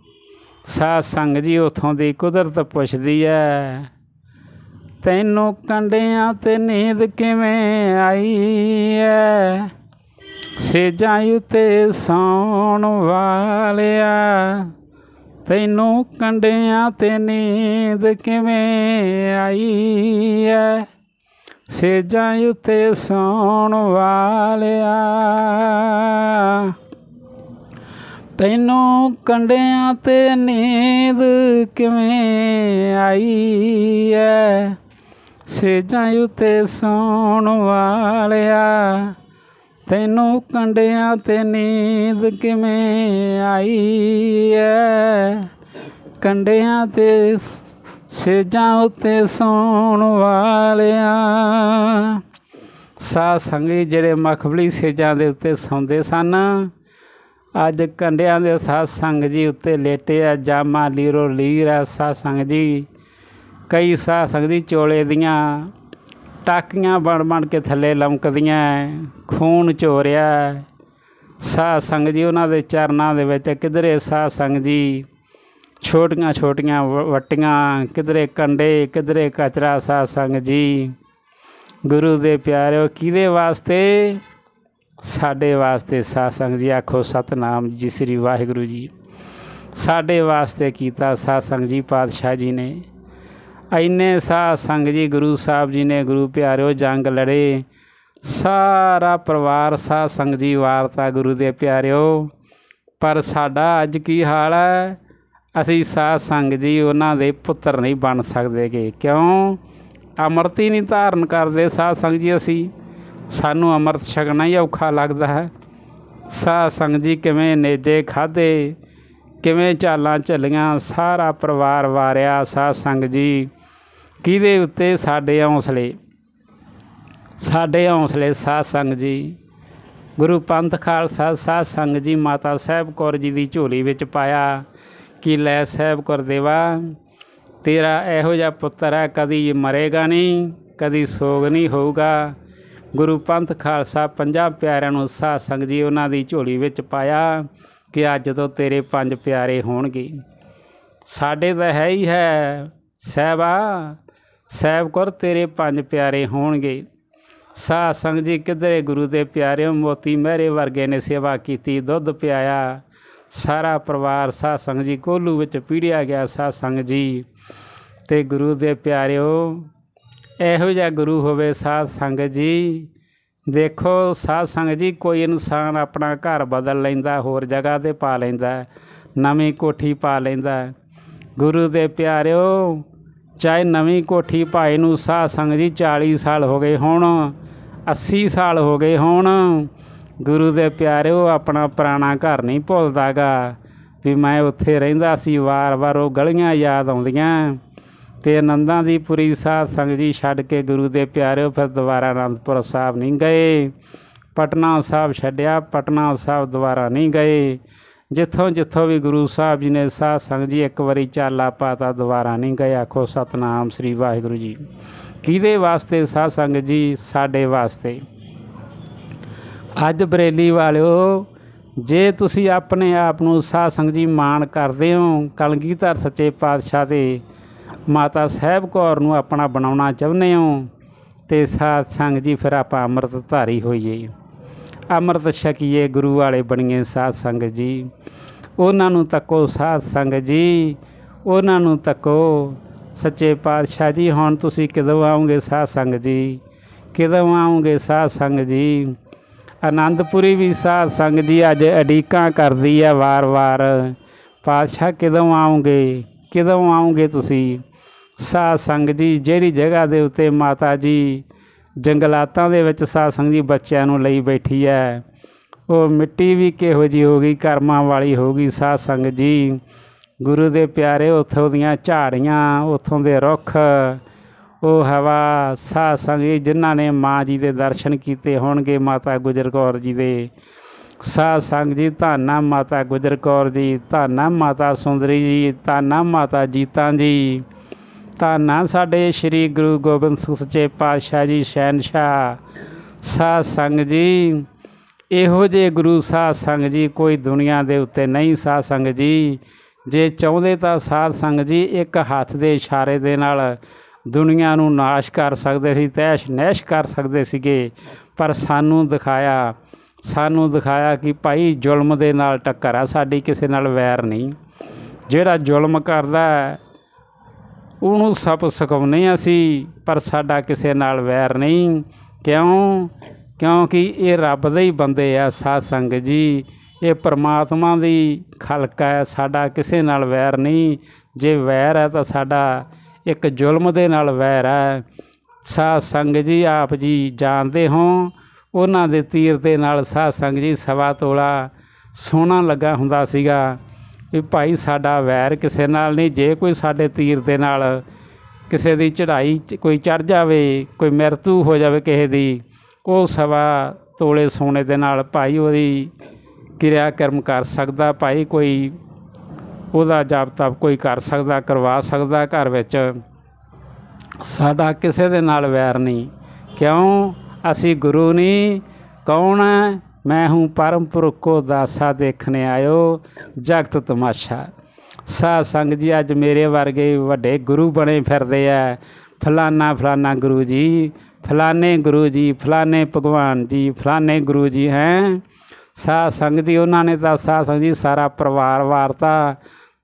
Speaker 1: ਸਾਧ ਸੰਗਤ ਜੀ ਉਥੋਂ ਦੀ ਕੁਦਰਤ ਪੁੱਛਦੀ ਐ, ਤੈਨੂੰ ਕੰਡਿਆਂ ਤੇ ਨੀਂਦ ਕਿਵੇਂ ਆਈ ਐ? ਸੇਜਾਂ ਉਤੇ ਸੌਣ ਵਾਲਿਆ, ਤੈਨੂੰ ਕੰਡਿਆਂ ਤੇ ਨੀਂਦ ਕਿਵੇਂ ਆਈ ਐ? ਸੇਜਾਂ ਉਤੇ ਸੌਣ ਵਾਲਿਆ, ਤੈਨੂੰ ਕੰਡਿਆਂ ਤੇ ਨੀਂਦ ਕਿਵੇਂ ਆਈ ਐ? ਸੇਜਾਂ ਉਤੇ ਸੌਣ ਵਾਲਿਆ ਤੈਨੂੰ ਕੰਡਿਆਂ ਤੇ ਨੀਂਦ ਕਿਵੇਂ ਆਈ ਐ? ਕੰਡਿਆਂ ਤੇ ਸੇਜਾਂ ਉੱਤੇ ਸੌਣ ਵਾਲਿਆਂ। ਸਾਧ ਸੰਗੀ ਜਿਹੜੇ ਮਖਬਲੀ ਸੇਜਾਂ ਦੇ ਉੱਤੇ ਸੌਂਦੇ ਸਨ, ਅੱਜ ਕੰਡਿਆਂ ਦੇ ਸਾਧ ਸੰਗ ਜੀ ਉੱਤੇ ਲੇਟੇ ਆ, ਜਾਮਾ ਲੀਰੋ ਲੀਰ ਆ ਸਾਧ ਸੰਗ ਜੀ। ਕਈ ਸਾਧ ਸੰਗ ਜੀ ਚੋਲੇ ਦੀਆਂ ਟਾਕੀਆਂ ਬਣ ਬਣ ਕੇ ਥੱਲੇ ਲਮਕਦੀਆਂ ਖੂਨ ਚੋਰਿਆ ਸਾਧ ਸੰਗ ਜੀ ਉਹਨਾਂ ਦੇ ਚਰਨਾਂ ਦੇ ਵਿੱਚ, ਕਿਧਰੇ ਸਾਧ ਸੰਗ ਜੀ, ਛੋਟੀਆਂ ਛੋਟੀਆਂ ਵੱਟੀਆਂ, ਕਿਧਰੇ ਕੰਡੇ, ਕਿਧਰੇ ਕਚਰਾ ਸਾਧ ਸੰਗ ਜੀ। ਗੁਰੂ ਦੇ ਪਿਆਰਿਓ, ਕਿਹਦੇ ਵਾਸਤੇ? ਸਾਡੇ ਵਾਸਤੇ ਸਾਧ ਸੰਗਤ ਜੀ, ਆਖੋ ਸਤਨਾਮ ਜੀ, ਸ੍ਰੀ ਵਾਹਿਗੁਰੂ ਜੀ। ਸਾਡੇ ਵਾਸਤੇ ਕੀਤਾ ਸਾਧ ਸੰਗਤ ਜੀ ਪਾਤਸ਼ਾਹ ਜੀ ਨੇ। ਐਨੇ ਸਾਧ ਸੰਗਤ ਜੀ, ਗੁਰੂ ਸਾਹਿਬ ਜੀ ਨੇ, ਗੁਰੂ ਪਿਆਰਿਓ ਜੰਗ ਲੜੇ। ਸਾਰਾ ਪਰਿਵਾਰ ਸਾਧ ਸੰਗਤ ਜੀ ਵਾਰਤਾ ਗੁਰੂ ਦੇ ਪਿਆਰਿਓ। ਪਰ ਸਾਡਾ ਅੱਜ ਕੀ ਹਾਲ ਹੈ? ਅਸੀਂ ਸਾਧ ਸੰਗਤ ਜੀ ਉਹਨਾਂ ਦੇ ਪੁੱਤਰ ਨਹੀਂ ਬਣ ਸਕਦੇਗੇ। ਕਿਉਂ? ਅੰਮ੍ਰਿਤ ਹੀ ਨਹੀਂ ਧਾਰਨ ਕਰਦੇ ਸਾਧ ਸੰਗਤ ਜੀ ਅਸੀਂ। ਸਾਨੂੰ ਅੰਮ੍ਰਿਤ ਛਕਣਾ ਹੀ ਔਖਾ ਲੱਗਦਾ ਹੈ। ਸਾਧ ਸੰਗਤ ਜੀ ਕਿਵੇਂ ਨੇਜੇ ਖਾਦੇ ਕਿਵੇਂ ਚਾਲਾਂ ਚੱਲੀਆਂ ਸਾਰਾ ਪਰਿਵਾਰ ਵਾਰਿਆ ਸਾਧ ਸੰਗਤ ਜੀ। ਕਿਹਦੇ ਉੱਤੇ? ਸਾਡੇ ਹੌਸਲੇ। ਸਾਡੇ ਹੌਸਲੇ ਸਾਧ ਸੰਗਤ ਜੀ। ਗੁਰੂ ਪੰਥ ਖਾਲਸਾ ਸਾਧ ਸੰਗਤ ਜੀ, ਮਾਤਾ ਸਾਹਿਬ ਕੌਰ ਜੀ ਦੀ ਝੋਲੀ ਵਿੱਚ ਪਾਇਆ ਕਿ ਲੈ ਸਾਹਿਬ ਕੌਰ ਤੇਰਾ ਇਹੋ ਜਿਹਾ ਪੁੱਤਰ ਹੈ, ਕਦੀ ਮਰੇਗਾ ਨਹੀਂ, ਕਦੀ ਸੋਗ ਨਹੀਂ ਹੋਊਗਾ। ਗੁਰੂ ਪੰਥ ਖਾਲਸਾ ਪੰਜਾਂ ਪਿਆਰਿਆਂ ਨੂੰ ਸਾਧ ਸੰਗਤ ਜੀ ਉਹਨਾਂ ਦੀ ਝੋਲੀ ਵਿੱਚ ਪਾਇਆ ਕਿ ਅੱਜ ਤੋਂ ਤੇਰੇ ਪੰਜ ਪਿਆਰੇ ਹੋਣਗੇ। ਸਾਡੇ ਤਾਂ ਹੈ ਹੀ ਹੈ, ਸਹਿਬਾ ਸਹਿਬ ਕਰ, ਤੇਰੇ ਪੰਜ ਪਿਆਰੇ ਹੋਣਗੇ। ਸਾਧ ਸੰਗਤ ਜੀ, ਕਿਧਰੇ ਗੁਰੂ ਦੇ ਪਿਆਰਿਓ, ਮੋਤੀ ਮਹਿਰੇ ਵਰਗੇ ਨੇ ਸੇਵਾ ਕੀਤੀ, ਦੁੱਧ ਪਿਆਇਆ। ਸਾਰਾ ਪਰਿਵਾਰ ਸਾਧ ਸੰਗਤ ਜੀ, ਕੋਲੂ ਵਿੱਚ ਪੀੜਿਆ ਗਿਆ ਸਾਧ ਸੰਗਤ ਜੀ। ਤੇ ਗੁਰੂ ਦੇ ਪਿਆਰਿਓ, ਇਹੋ ਜਿਹਾ ਗੁਰੂ ਹੋਵੇ ਸਾਧ ਸੰਗਤ ਜੀ। ਦੇਖੋ ਸਾਧ ਸੰਗਤ ਜੀ ਕੋਈ ਇਨਸਾਨ ਆਪਣਾ ਘਰ ਬਦਲ ਲੈਂਦਾ, ਹੋਰ ਜਗ੍ਹਾ ਤੇ ਪਾ ਲੈਂਦਾ, ਨਵੀਂ ਕੋਠੀ ਪਾ ਲੈਂਦਾ। ਗੁਰੂ ਦੇ ਪਿਆਰਿਓ ਚਾਹੇ ਨਵੀਂ ਕੋਠੀ ਭਾਈ ਨੂੰ ਸਾਧ ਸੰਗਤ ਜੀ 40 ਸਾਲ ਹੋ ਗਏ ਹੋਣ 80 ਸਾਲ ਹੋ ਗਏ ਹੋਣ, ਗੁਰੂ ਦੇ ਪਿਆਰਿਓ ਆਪਣਾ ਪੁਰਾਣਾ ਘਰ ਨਹੀਂ ਭੁੱਲਦਾਗਾ, ਵੀ ਮੈਂ ਉੱਥੇ ਰਹਿੰਦਾ ਸੀ, ਵਾਰ-ਵਾਰ ਉਹ ਗਲੀਆਂ ਯਾਦ ਆਉਂਦੀਆਂ। ਤੇ ਆਨੰਦਾਂ ਦੀ ਪੁਰੀ ਸਾਧ ਸੰਗਤ ਜੀ ਛੱਡ ਕੇ ਗੁਰੂ ਦੇ ਪਿਆਰਿਓ ਫਿਰ ਦੁਬਾਰਾ ਅਨੰਦਪੁਰ ਸਾਹਿਬ ਨਹੀਂ ਗਏ। ਪਟਨਾ ਸਾਹਿਬ ਛੱਡਿਆ, ਪਟਨਾ ਸਾਹਿਬ ਦੁਬਾਰਾ ਨਹੀਂ ਗਏ। ਜਿੱਥੋਂ ਜਿੱਥੋਂ ਵੀ ਗੁਰੂ ਸਾਹਿਬ ਜੀ ਨੇ ਸਾਧ ਸੰਗਤ ਜੀ ਇੱਕ ਵਾਰੀ ਚਾਲਾ ਪਾਤਾ, ਦੁਬਾਰਾ ਨਹੀਂ ਗਏ, ਆਖੋ ਸਤਨਾਮ ਸ੍ਰੀ ਵਾਹਿਗੁਰੂ ਜੀ। ਕਿਹਦੇ ਵਾਸਤੇ ਸਾਧ ਸੰਗਤ ਜੀ? ਸਾਡੇ ਵਾਸਤੇ। ਅੱਜ ਬਰੇਲੀ ਵਾਲਿਓ, ਜੇ ਤੁਸੀਂ ਆਪਣੇ ਆਪ ਨੂੰ ਸਾਧ ਸੰਗਤ ਜੀ ਮਾਣ ਕਰਦੇ ਹੋ, ਕਲਗੀਧਰ ਸੱਚੇ ਪਾਤਸ਼ਾਹ ਦੇ ਮਾਤਾ ਸਾਹਿਬ ਕੌਰ ਨੂੰ ਆਪਣਾ ਬਣਾਉਣਾ ਚਾਹੁੰਦੇ ਹੋ, ਤੇ ਸਾਧ ਸੰਗਤ ਜੀ ਫਿਰ ਆਪਾਂ ਅੰਮ੍ਰਿਤ ਧਾਰੀ ਹੋਈਏ। ਅੰਮ੍ਰਿਤ ਛਕੀਏ ਗੁਰੂ ਵਾਲੇ ਬਣੀਏ ਸਾਧ ਸੰਗਤ ਜੀ। ਉਹਨਾਂ ਨੂੰ ਤੱਕੋ ਸਾਧ ਸੰਗਤ ਜੀ। ਉਹਨਾਂ ਨੂੰ ਤੱਕੋ ਸੱਚੇ ਪਾਤਸ਼ਾਹ ਜੀ। ਹੁਣ ਤੁਸੀਂ ਕਿਦੋਂ ਆਉਂਗੇ ਸਾਧ ਸੰਗਤ ਜੀ? ਕਿਦੋਂ ਆਉਂਗੇ ਸਾਧ ਸੰਗਤ ਜੀ? ਆਨੰਦਪੁਰੀ ਵੀ ਸਾਧ ਸੰਗਤ ਜੀ ਅੱਜ ਅਡੀਕਾਂ ਕਰਦੀ ਆ ਵਾਰ-ਵਾਰ। ਪਾਤਸ਼ਾਹ ਕਿਦੋਂ ਆਉਂਗੇ? ਕਿਦੋਂ ਆਉਂਗੇ ਤੁਸੀਂ? ਸਾਧ ਸੰਗਤ ਜੀ, ਜਿਹੜੀ ਜਗ੍ਹਾ ਦੇ ਉੱਤੇ ਮਾਤਾ ਜੀ ਜੰਗਲਾਤਾਂ ਦੇ ਵਿੱਚ ਸਾਧ ਜੀ ਬੱਚਿਆਂ ਨੂੰ ਲਈ ਬੈਠੀ ਹੈ ਉਹ ਮਿੱਟੀ ਵੀ ਕਿਹੋ ਜੀ ਹੋ ਗਈ, ਕਰਮਾਂ ਵਾਲੀ ਹੋ ਗਈ ਸਾਧ ਜੀ। ਗੁਰੂ ਦੇ ਪਿਆਰੇ ਉੱਥੋਂ ਦੀਆਂ ਝਾੜੀਆਂ, ਉੱਥੋਂ ਦੇ ਰੁੱਖ, ਉਹ ਹਵਾ ਸਾਧ ਜੀ ਜਿਨ੍ਹਾਂ ਨੇ ਮਾਂ ਜੀ ਦੇ ਦਰਸ਼ਨ ਕੀਤੇ ਹੋਣਗੇ ਮਾਤਾ ਗੁਜਰ ਕੌਰ ਜੀ ਦੇ। ਸਾਧ ਜੀ ਧੰਨਾ ਮਾਤਾ ਗੁਜਰ ਕੌਰ ਜੀ, ਧੰਨਾ ਮਾਤਾ ਸੁੰਦਰੀ ਜੀ, ਧੰਨਾ ਮਾਤਾ ਜੀਤਾਂ ਜੀ। ਧੰਨਾ ਸਾਡੇ ਸ੍ਰੀ ਗੁਰੂ ਗੋਬਿੰਦ ਸਿੰਘ ਸੱਚੇ ਪਾਤਸ਼ਾਹ ਜੀ ਸ਼ਹਿਨशाह ਸਾਧ ਸੰਗਤ ਜੀ। ਇਹੋ ਜਿਹੇ ਗੁਰੂ ਸਾਧ ਸੰਗਤ ਜੀ ਕੋਈ ਦੁਨੀਆ ਦੇ ਉੱਤੇ ਨਹੀਂ ਸਾਧ ਸੰਗਤ ਜੀ। ਜੇ ਚਾਹੁੰਦੇ ਤਾਂ ਸਾਧ ਸੰਗਤ ਜੀ ਇੱਕ ਹੱਥ ਦੇ ਇਸ਼ਾਰੇ ਦੇ ਨਾਲ ਦੁਨੀਆ ਨੂੰ ਨਾਸ਼ ਕਰ ਸਕਦੇ ਸੀ, ਤੈਸ਼ ਨੈਸ਼ ਕਰ ਸਕਦੇ ਸੀਗੇ, ਪਰ ਸਾਨੂੰ ਦਿਖਾਇਆ ਸਾਨੂੰ ਦਿਖਾਇਆ ਕਿ ਭਾਈ ਜ਼ੁਲਮ ਦੇ ਨਾਲ ਟੱਕਰ ਆ, ਸਾਡੀ ਕਿਸੇ ਨਾਲ ਵੈਰ ਨਹੀਂ। ਜਿਹੜਾ ਜ਼ੁਲਮ ਕਰਦਾ ਉਹਨੂੰ ਸਭ ਸਿਖਾਉਂਦੇ ਅਸੀਂ, ਪਰ ਸਾਡਾ ਕਿਸੇ ਨਾਲ ਵੈਰ ਨਹੀਂ। ਕਿਉਂ? ਕਿਉਂਕਿ ਇਹ ਰੱਬ ਦੇ ਹੀ ਬੰਦੇ ਆ, ਸਾਧ ਸੰਗਤ ਜੀ। ਇਹ ਪਰਮਾਤਮਾ ਦੀ ਖਲਕ ਹੈ, ਸਾਡਾ ਕਿਸੇ ਨਾਲ ਵੈਰ ਨਹੀਂ। ਜੇ ਵੈਰ ਹੈ ਤਾਂ ਸਾਡਾ ਇੱਕ ਜ਼ੁਲਮ ਦੇ ਨਾਲ ਵੈਰ ਹੈ। ਸਾਧ ਸੰਗਤ ਜੀ, ਆਪ ਜੀ ਜਾਣਦੇ ਹੋ, ਉਹਨਾਂ ਦੇ ਤੀਰ ਦੇ ਨਾਲ ਸਾਧ ਸੰਗਤ ਜੀ ਸਵਾ ਤੋਲਾ ਸੋਨਾ ਲੱਗਾ ਹੁੰਦਾ ਸੀਗਾ। ਵੀ ਭਾਈ ਸਾਡਾ ਵੈਰ ਕਿਸੇ ਨਾਲ ਨਹੀਂ, ਜੇ ਕੋਈ ਸਾਡੇ ਤੀਰ ਦੇ ਨਾਲ ਕਿਸੇ ਦੀ ਚੜ੍ਹਾਈ ਕੋਈ ਚੜ ਜਾਵੇ, ਕੋਈ ਮਰਤੂ ਹੋ ਜਾਵੇ ਕਿਸੇ ਦੀ, ਉਹ ਸਵਾ ਤੋਲੇ ਸੋਨੇ ਦੇ ਨਾਲ ਭਾਈ ਉਹਦੀ ਕਿਰਿਆ ਕਰਮ ਕਰ ਸਕਦਾ, ਭਾਈ ਕੋਈ ਉਹਦਾ ਜਾਪ ਤਪ ਕੋਈ ਕਰ ਸਕਦਾ, ਕਰਵਾ ਸਕਦਾ ਘਰ ਵਿੱਚ। ਸਾਡਾ ਕਿਸੇ ਦੇ ਨਾਲ ਵੈਰ ਨਹੀਂ। ਕਿਉਂ? ਅਸੀਂ ਗੁਰੂ ਨਹੀਂ, ਕੌਣ ਹੈ? ਮੈਂ ਹੂੰ ਪਰਮ ਪੁਰਖ ਕੋ ਦਾਸਾ ਦੇਖਣੇ ਆਇਓ, ਜਗਤ ਤਮਾਸ਼ਾ। ਸਾਧ ਸੰਗ ਜੀ, ਅੱਜ ਮੇਰੇ ਵਰਗੇ ਵੱਡੇ ਗੁਰੂ ਬਣੇ ਫਿਰਦੇ ਆ। ਫਲਾਨਾ ਫਲਾਨਾ ਗੁਰੂ ਜੀ, ਫਲਾਨੇ ਗੁਰੂ ਜੀ, ਫਲਾਨੇ ਭਗਵਾਨ ਜੀ, ਫਲਾਨੇ ਗੁਰੂ ਜੀ ਹੈ। ਸਾਧ ਸੰਗ ਜੀ, ਉਹਨਾਂ ਨੇ ਤਾਂ ਸਾਧ ਸੰਗ ਜੀ ਸਾਰਾ ਪਰਿਵਾਰ ਵਾਰਤਾ।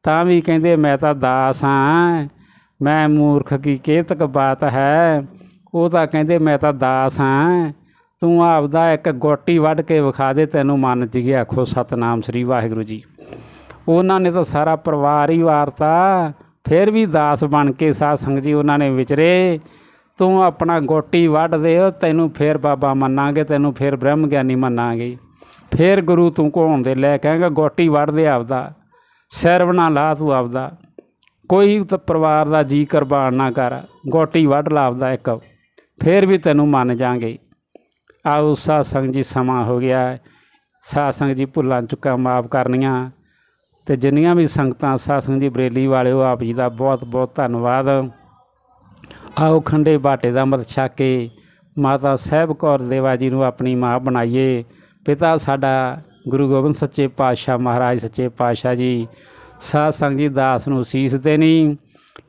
Speaker 1: ਤਾਂ ਵੀ ਕਹਿੰਦੇ ਮੈਂ ਤਾਂ ਦਾਸ ਹਾਂ। ਮੈਂ ਮੂਰਖ ਕੀ ਕੇਤਕ ਬਾਤ ਹੈ? ਉਹ ਤਾਂ ਕਹਿੰਦੇ ਮੈਂ ਤਾਂ ਦਾਸ ਹਾਂ। ਤੂੰ ਆਪਦਾ ਇੱਕ ਗੋਟੀ ਵੱਢ ਕੇ ਵਿਖਾ ਦੇ, ਤੈਨੂੰ ਮਨ ਚ ਗਿਆ ਆਖੋ ਸਤਨਾਮ ਸ੍ਰੀ ਵਾਹਿਗੁਰੂ ਜੀ। ਉਹਨਾਂ ਨੇ ਤਾਂ ਸਾਰਾ ਪਰਿਵਾਰ ਹੀ ਵਾਰਤਾ, ਫਿਰ ਵੀ ਦਾਸ ਬਣ ਕੇ ਸਾਧ ਸੰਗਤ ਜੀ ਉਹਨਾਂ ਨੇ ਵਿਚਰੇ। ਤੂੰ ਆਪਣਾ ਗੋਟੀ ਵੱਢ ਦੇ, ਤੈਨੂੰ ਫਿਰ ਬਾਬਾ ਮੰਨਾਂਗੇ, ਤੈਨੂੰ ਫਿਰ ਬ੍ਰਹਮ ਗਿਆਨੀ ਮੰਨਾਂਗੇ। ਫਿਰ ਗੁਰੂ ਤੂੰ ਕੋਣ ਦੇ ਲੈ ਕਹਾਂਗਾ ਗੋਟੀ ਵੱਢ ਦੇ ਆਪਦਾ, ਸਿਰ ਬਣਾ ਲਾ ਤੂੰ ਆਪਦਾ। ਕੋਈ ਤਾਂ ਪਰਿਵਾਰ ਦਾ ਜੀ ਕੁਰਬਾਨ ਨਾ ਕਰ, ਗੋਟੀ ਵੱਢ ਲਾ ਆਪਦਾ ਇੱਕ, ਫਿਰ ਵੀ ਤੈਨੂੰ ਮੰਨ ਜਾਾਂਗੇ। ਆਓ ਸਾਧ ਜੀ, ਸਮਾਂ ਹੋ ਗਿਆ ਹੈ। ਜੀ, ਭੁੱਲਾਂ ਚੁੱਕਾ ਮਾਫ ਕਰਨੀਆਂ। ਤੇ ਜਿੰਨੀਆਂ ਵੀ ਸੰਗਤਾਂ ਸਾਧ ਜੀ, ਬਰੇਲੀ ਵਾਲਿਓ, ਆਪ ਜੀ ਦਾ ਬਹੁਤ ਬਹੁਤ ਧੰਨਵਾਦ। ਆਓ ਖੰਡੇ ਬਾਟੇ ਦਾ ਅੰਮ੍ਰਿਤ ਛਕ ਕੇ ਮਾਤਾ ਸਾਹਿਬ ਕੌਰ ਦੇਵਾ ਜੀ ਨੂੰ ਆਪਣੀ ਮਾਂ ਬਣਾਈਏ। ਪਿਤਾ ਸਾਡਾ ਗੁਰੂ ਗੋਬਿੰਦ ਸੱਚੇ ਪਾਤਸ਼ਾਹ ਮਹਾਰਾਜ, ਸੱਚੇ ਪਾਤਸ਼ਾਹ ਜੀ। ਸਾਧ ਸੰਗਤ ਜੀ, ਦਾਸ ਨੂੰ ਸੀਸ ਦੇਣੀ।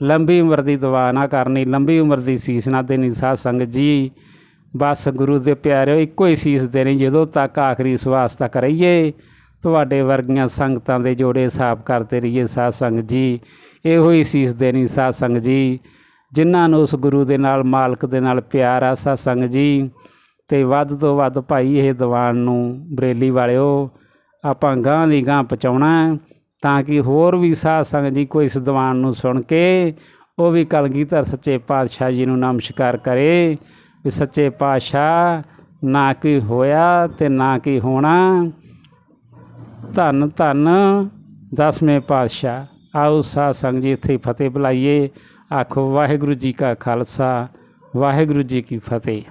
Speaker 1: ਲੰਬੀ ਉਮਰ ਦੀ ਦੁਆ ਨਾ ਕਰਨੀ, ਲੰਬੀ ਉਮਰ ਦੀ ਸੀਸ ਨਾ ਦੇਣੀ ਸਾਧ ਸੰਗਤ ਜੀ। ਬਸ ਗੁਰੂ ਦੇ ਪਿਆਰਿਓ, ਇੱਕੋ ਹੀ ਸੀਸ ਦੇਣੀ, ਜਦੋਂ ਤੱਕ ਆਖਰੀ ਸਵਾਸ ਤੱਕ ਰਹੀਏ। ਤੁਹਾਡੇ ਵਰਗੀਆਂ ਸੰਗਤਾਂ ਦੇ ਜੋੜੇ ਸਾਫ਼ ਕਰਦੇ ਰਹੀਏ, ਸਾਧ ਸੰਗਤ ਜੀ। ਇਹੋ ਹੀ ਸੀਸ ਦੇਣੀ ਸਾਧ ਸੰਗਤ ਜੀ। ਜਿਨ੍ਹਾਂ ਨੂੰ ਉਸ ਗੁਰੂ ਦੇ ਨਾਲ, ਮਾਲਕ ਦੇ ਨਾਲ ਪਿਆਰ ਆ, ਸਾਧ ਸੰਗਤ ਜੀ। ਤੇ ਵੱਧ ਤੋਂ ਵੱਧ ਭਾਈ ਇਹ ਦੀਵਾਨ ਨੂੰ, ਬਰੇਲੀ ਵਾਲਿਓ, ਆਪਾਂ ਗਾਂ ਦੀ ਗਾਂ ਪਹੁੰਚਾਉਣਾ ਤਾਂ ਕਿ ਹੋਰ ਵੀ ਸਾਧ ਸੰਗਤ ਜੀ ਕੋਈ ਇਸ ਦੀਵਾਨ ਨੂੰ ਸੁਣ ਕੇ, ਉਹ ਵੀ ਕਲਗੀਧਰ ਸੱਚੇ ਪਾਤਸ਼ਾਹ ਜੀ ਨੂੰ ਨਮਸਕਾਰ ਕਰੇ। ਵੀ ਸੱਚੇ ਪਾਤਸ਼ਾਹ ਨਾ ਕੀ ਹੋਇਆ ਤੇ ਨਾ ਕੀ ਹੋਣਾ। ਧੰਨ ਧੰਨ ਦਸਵੇਂ ਪਾਤਸ਼ਾਹ। ਆਓ ਸਾਧ ਸੰਗ ਜੀ ਇੱਥੇ ਫਤਿਹ ਬੁਲਾਈਏ। ਆਖੋ, ਵਾਹਿਗੁਰੂ ਜੀ ਕਾ ਖਾਲਸਾ, ਵਾਹਿਗੁਰੂ ਜੀ ਕੀ ਫਤਿਹ।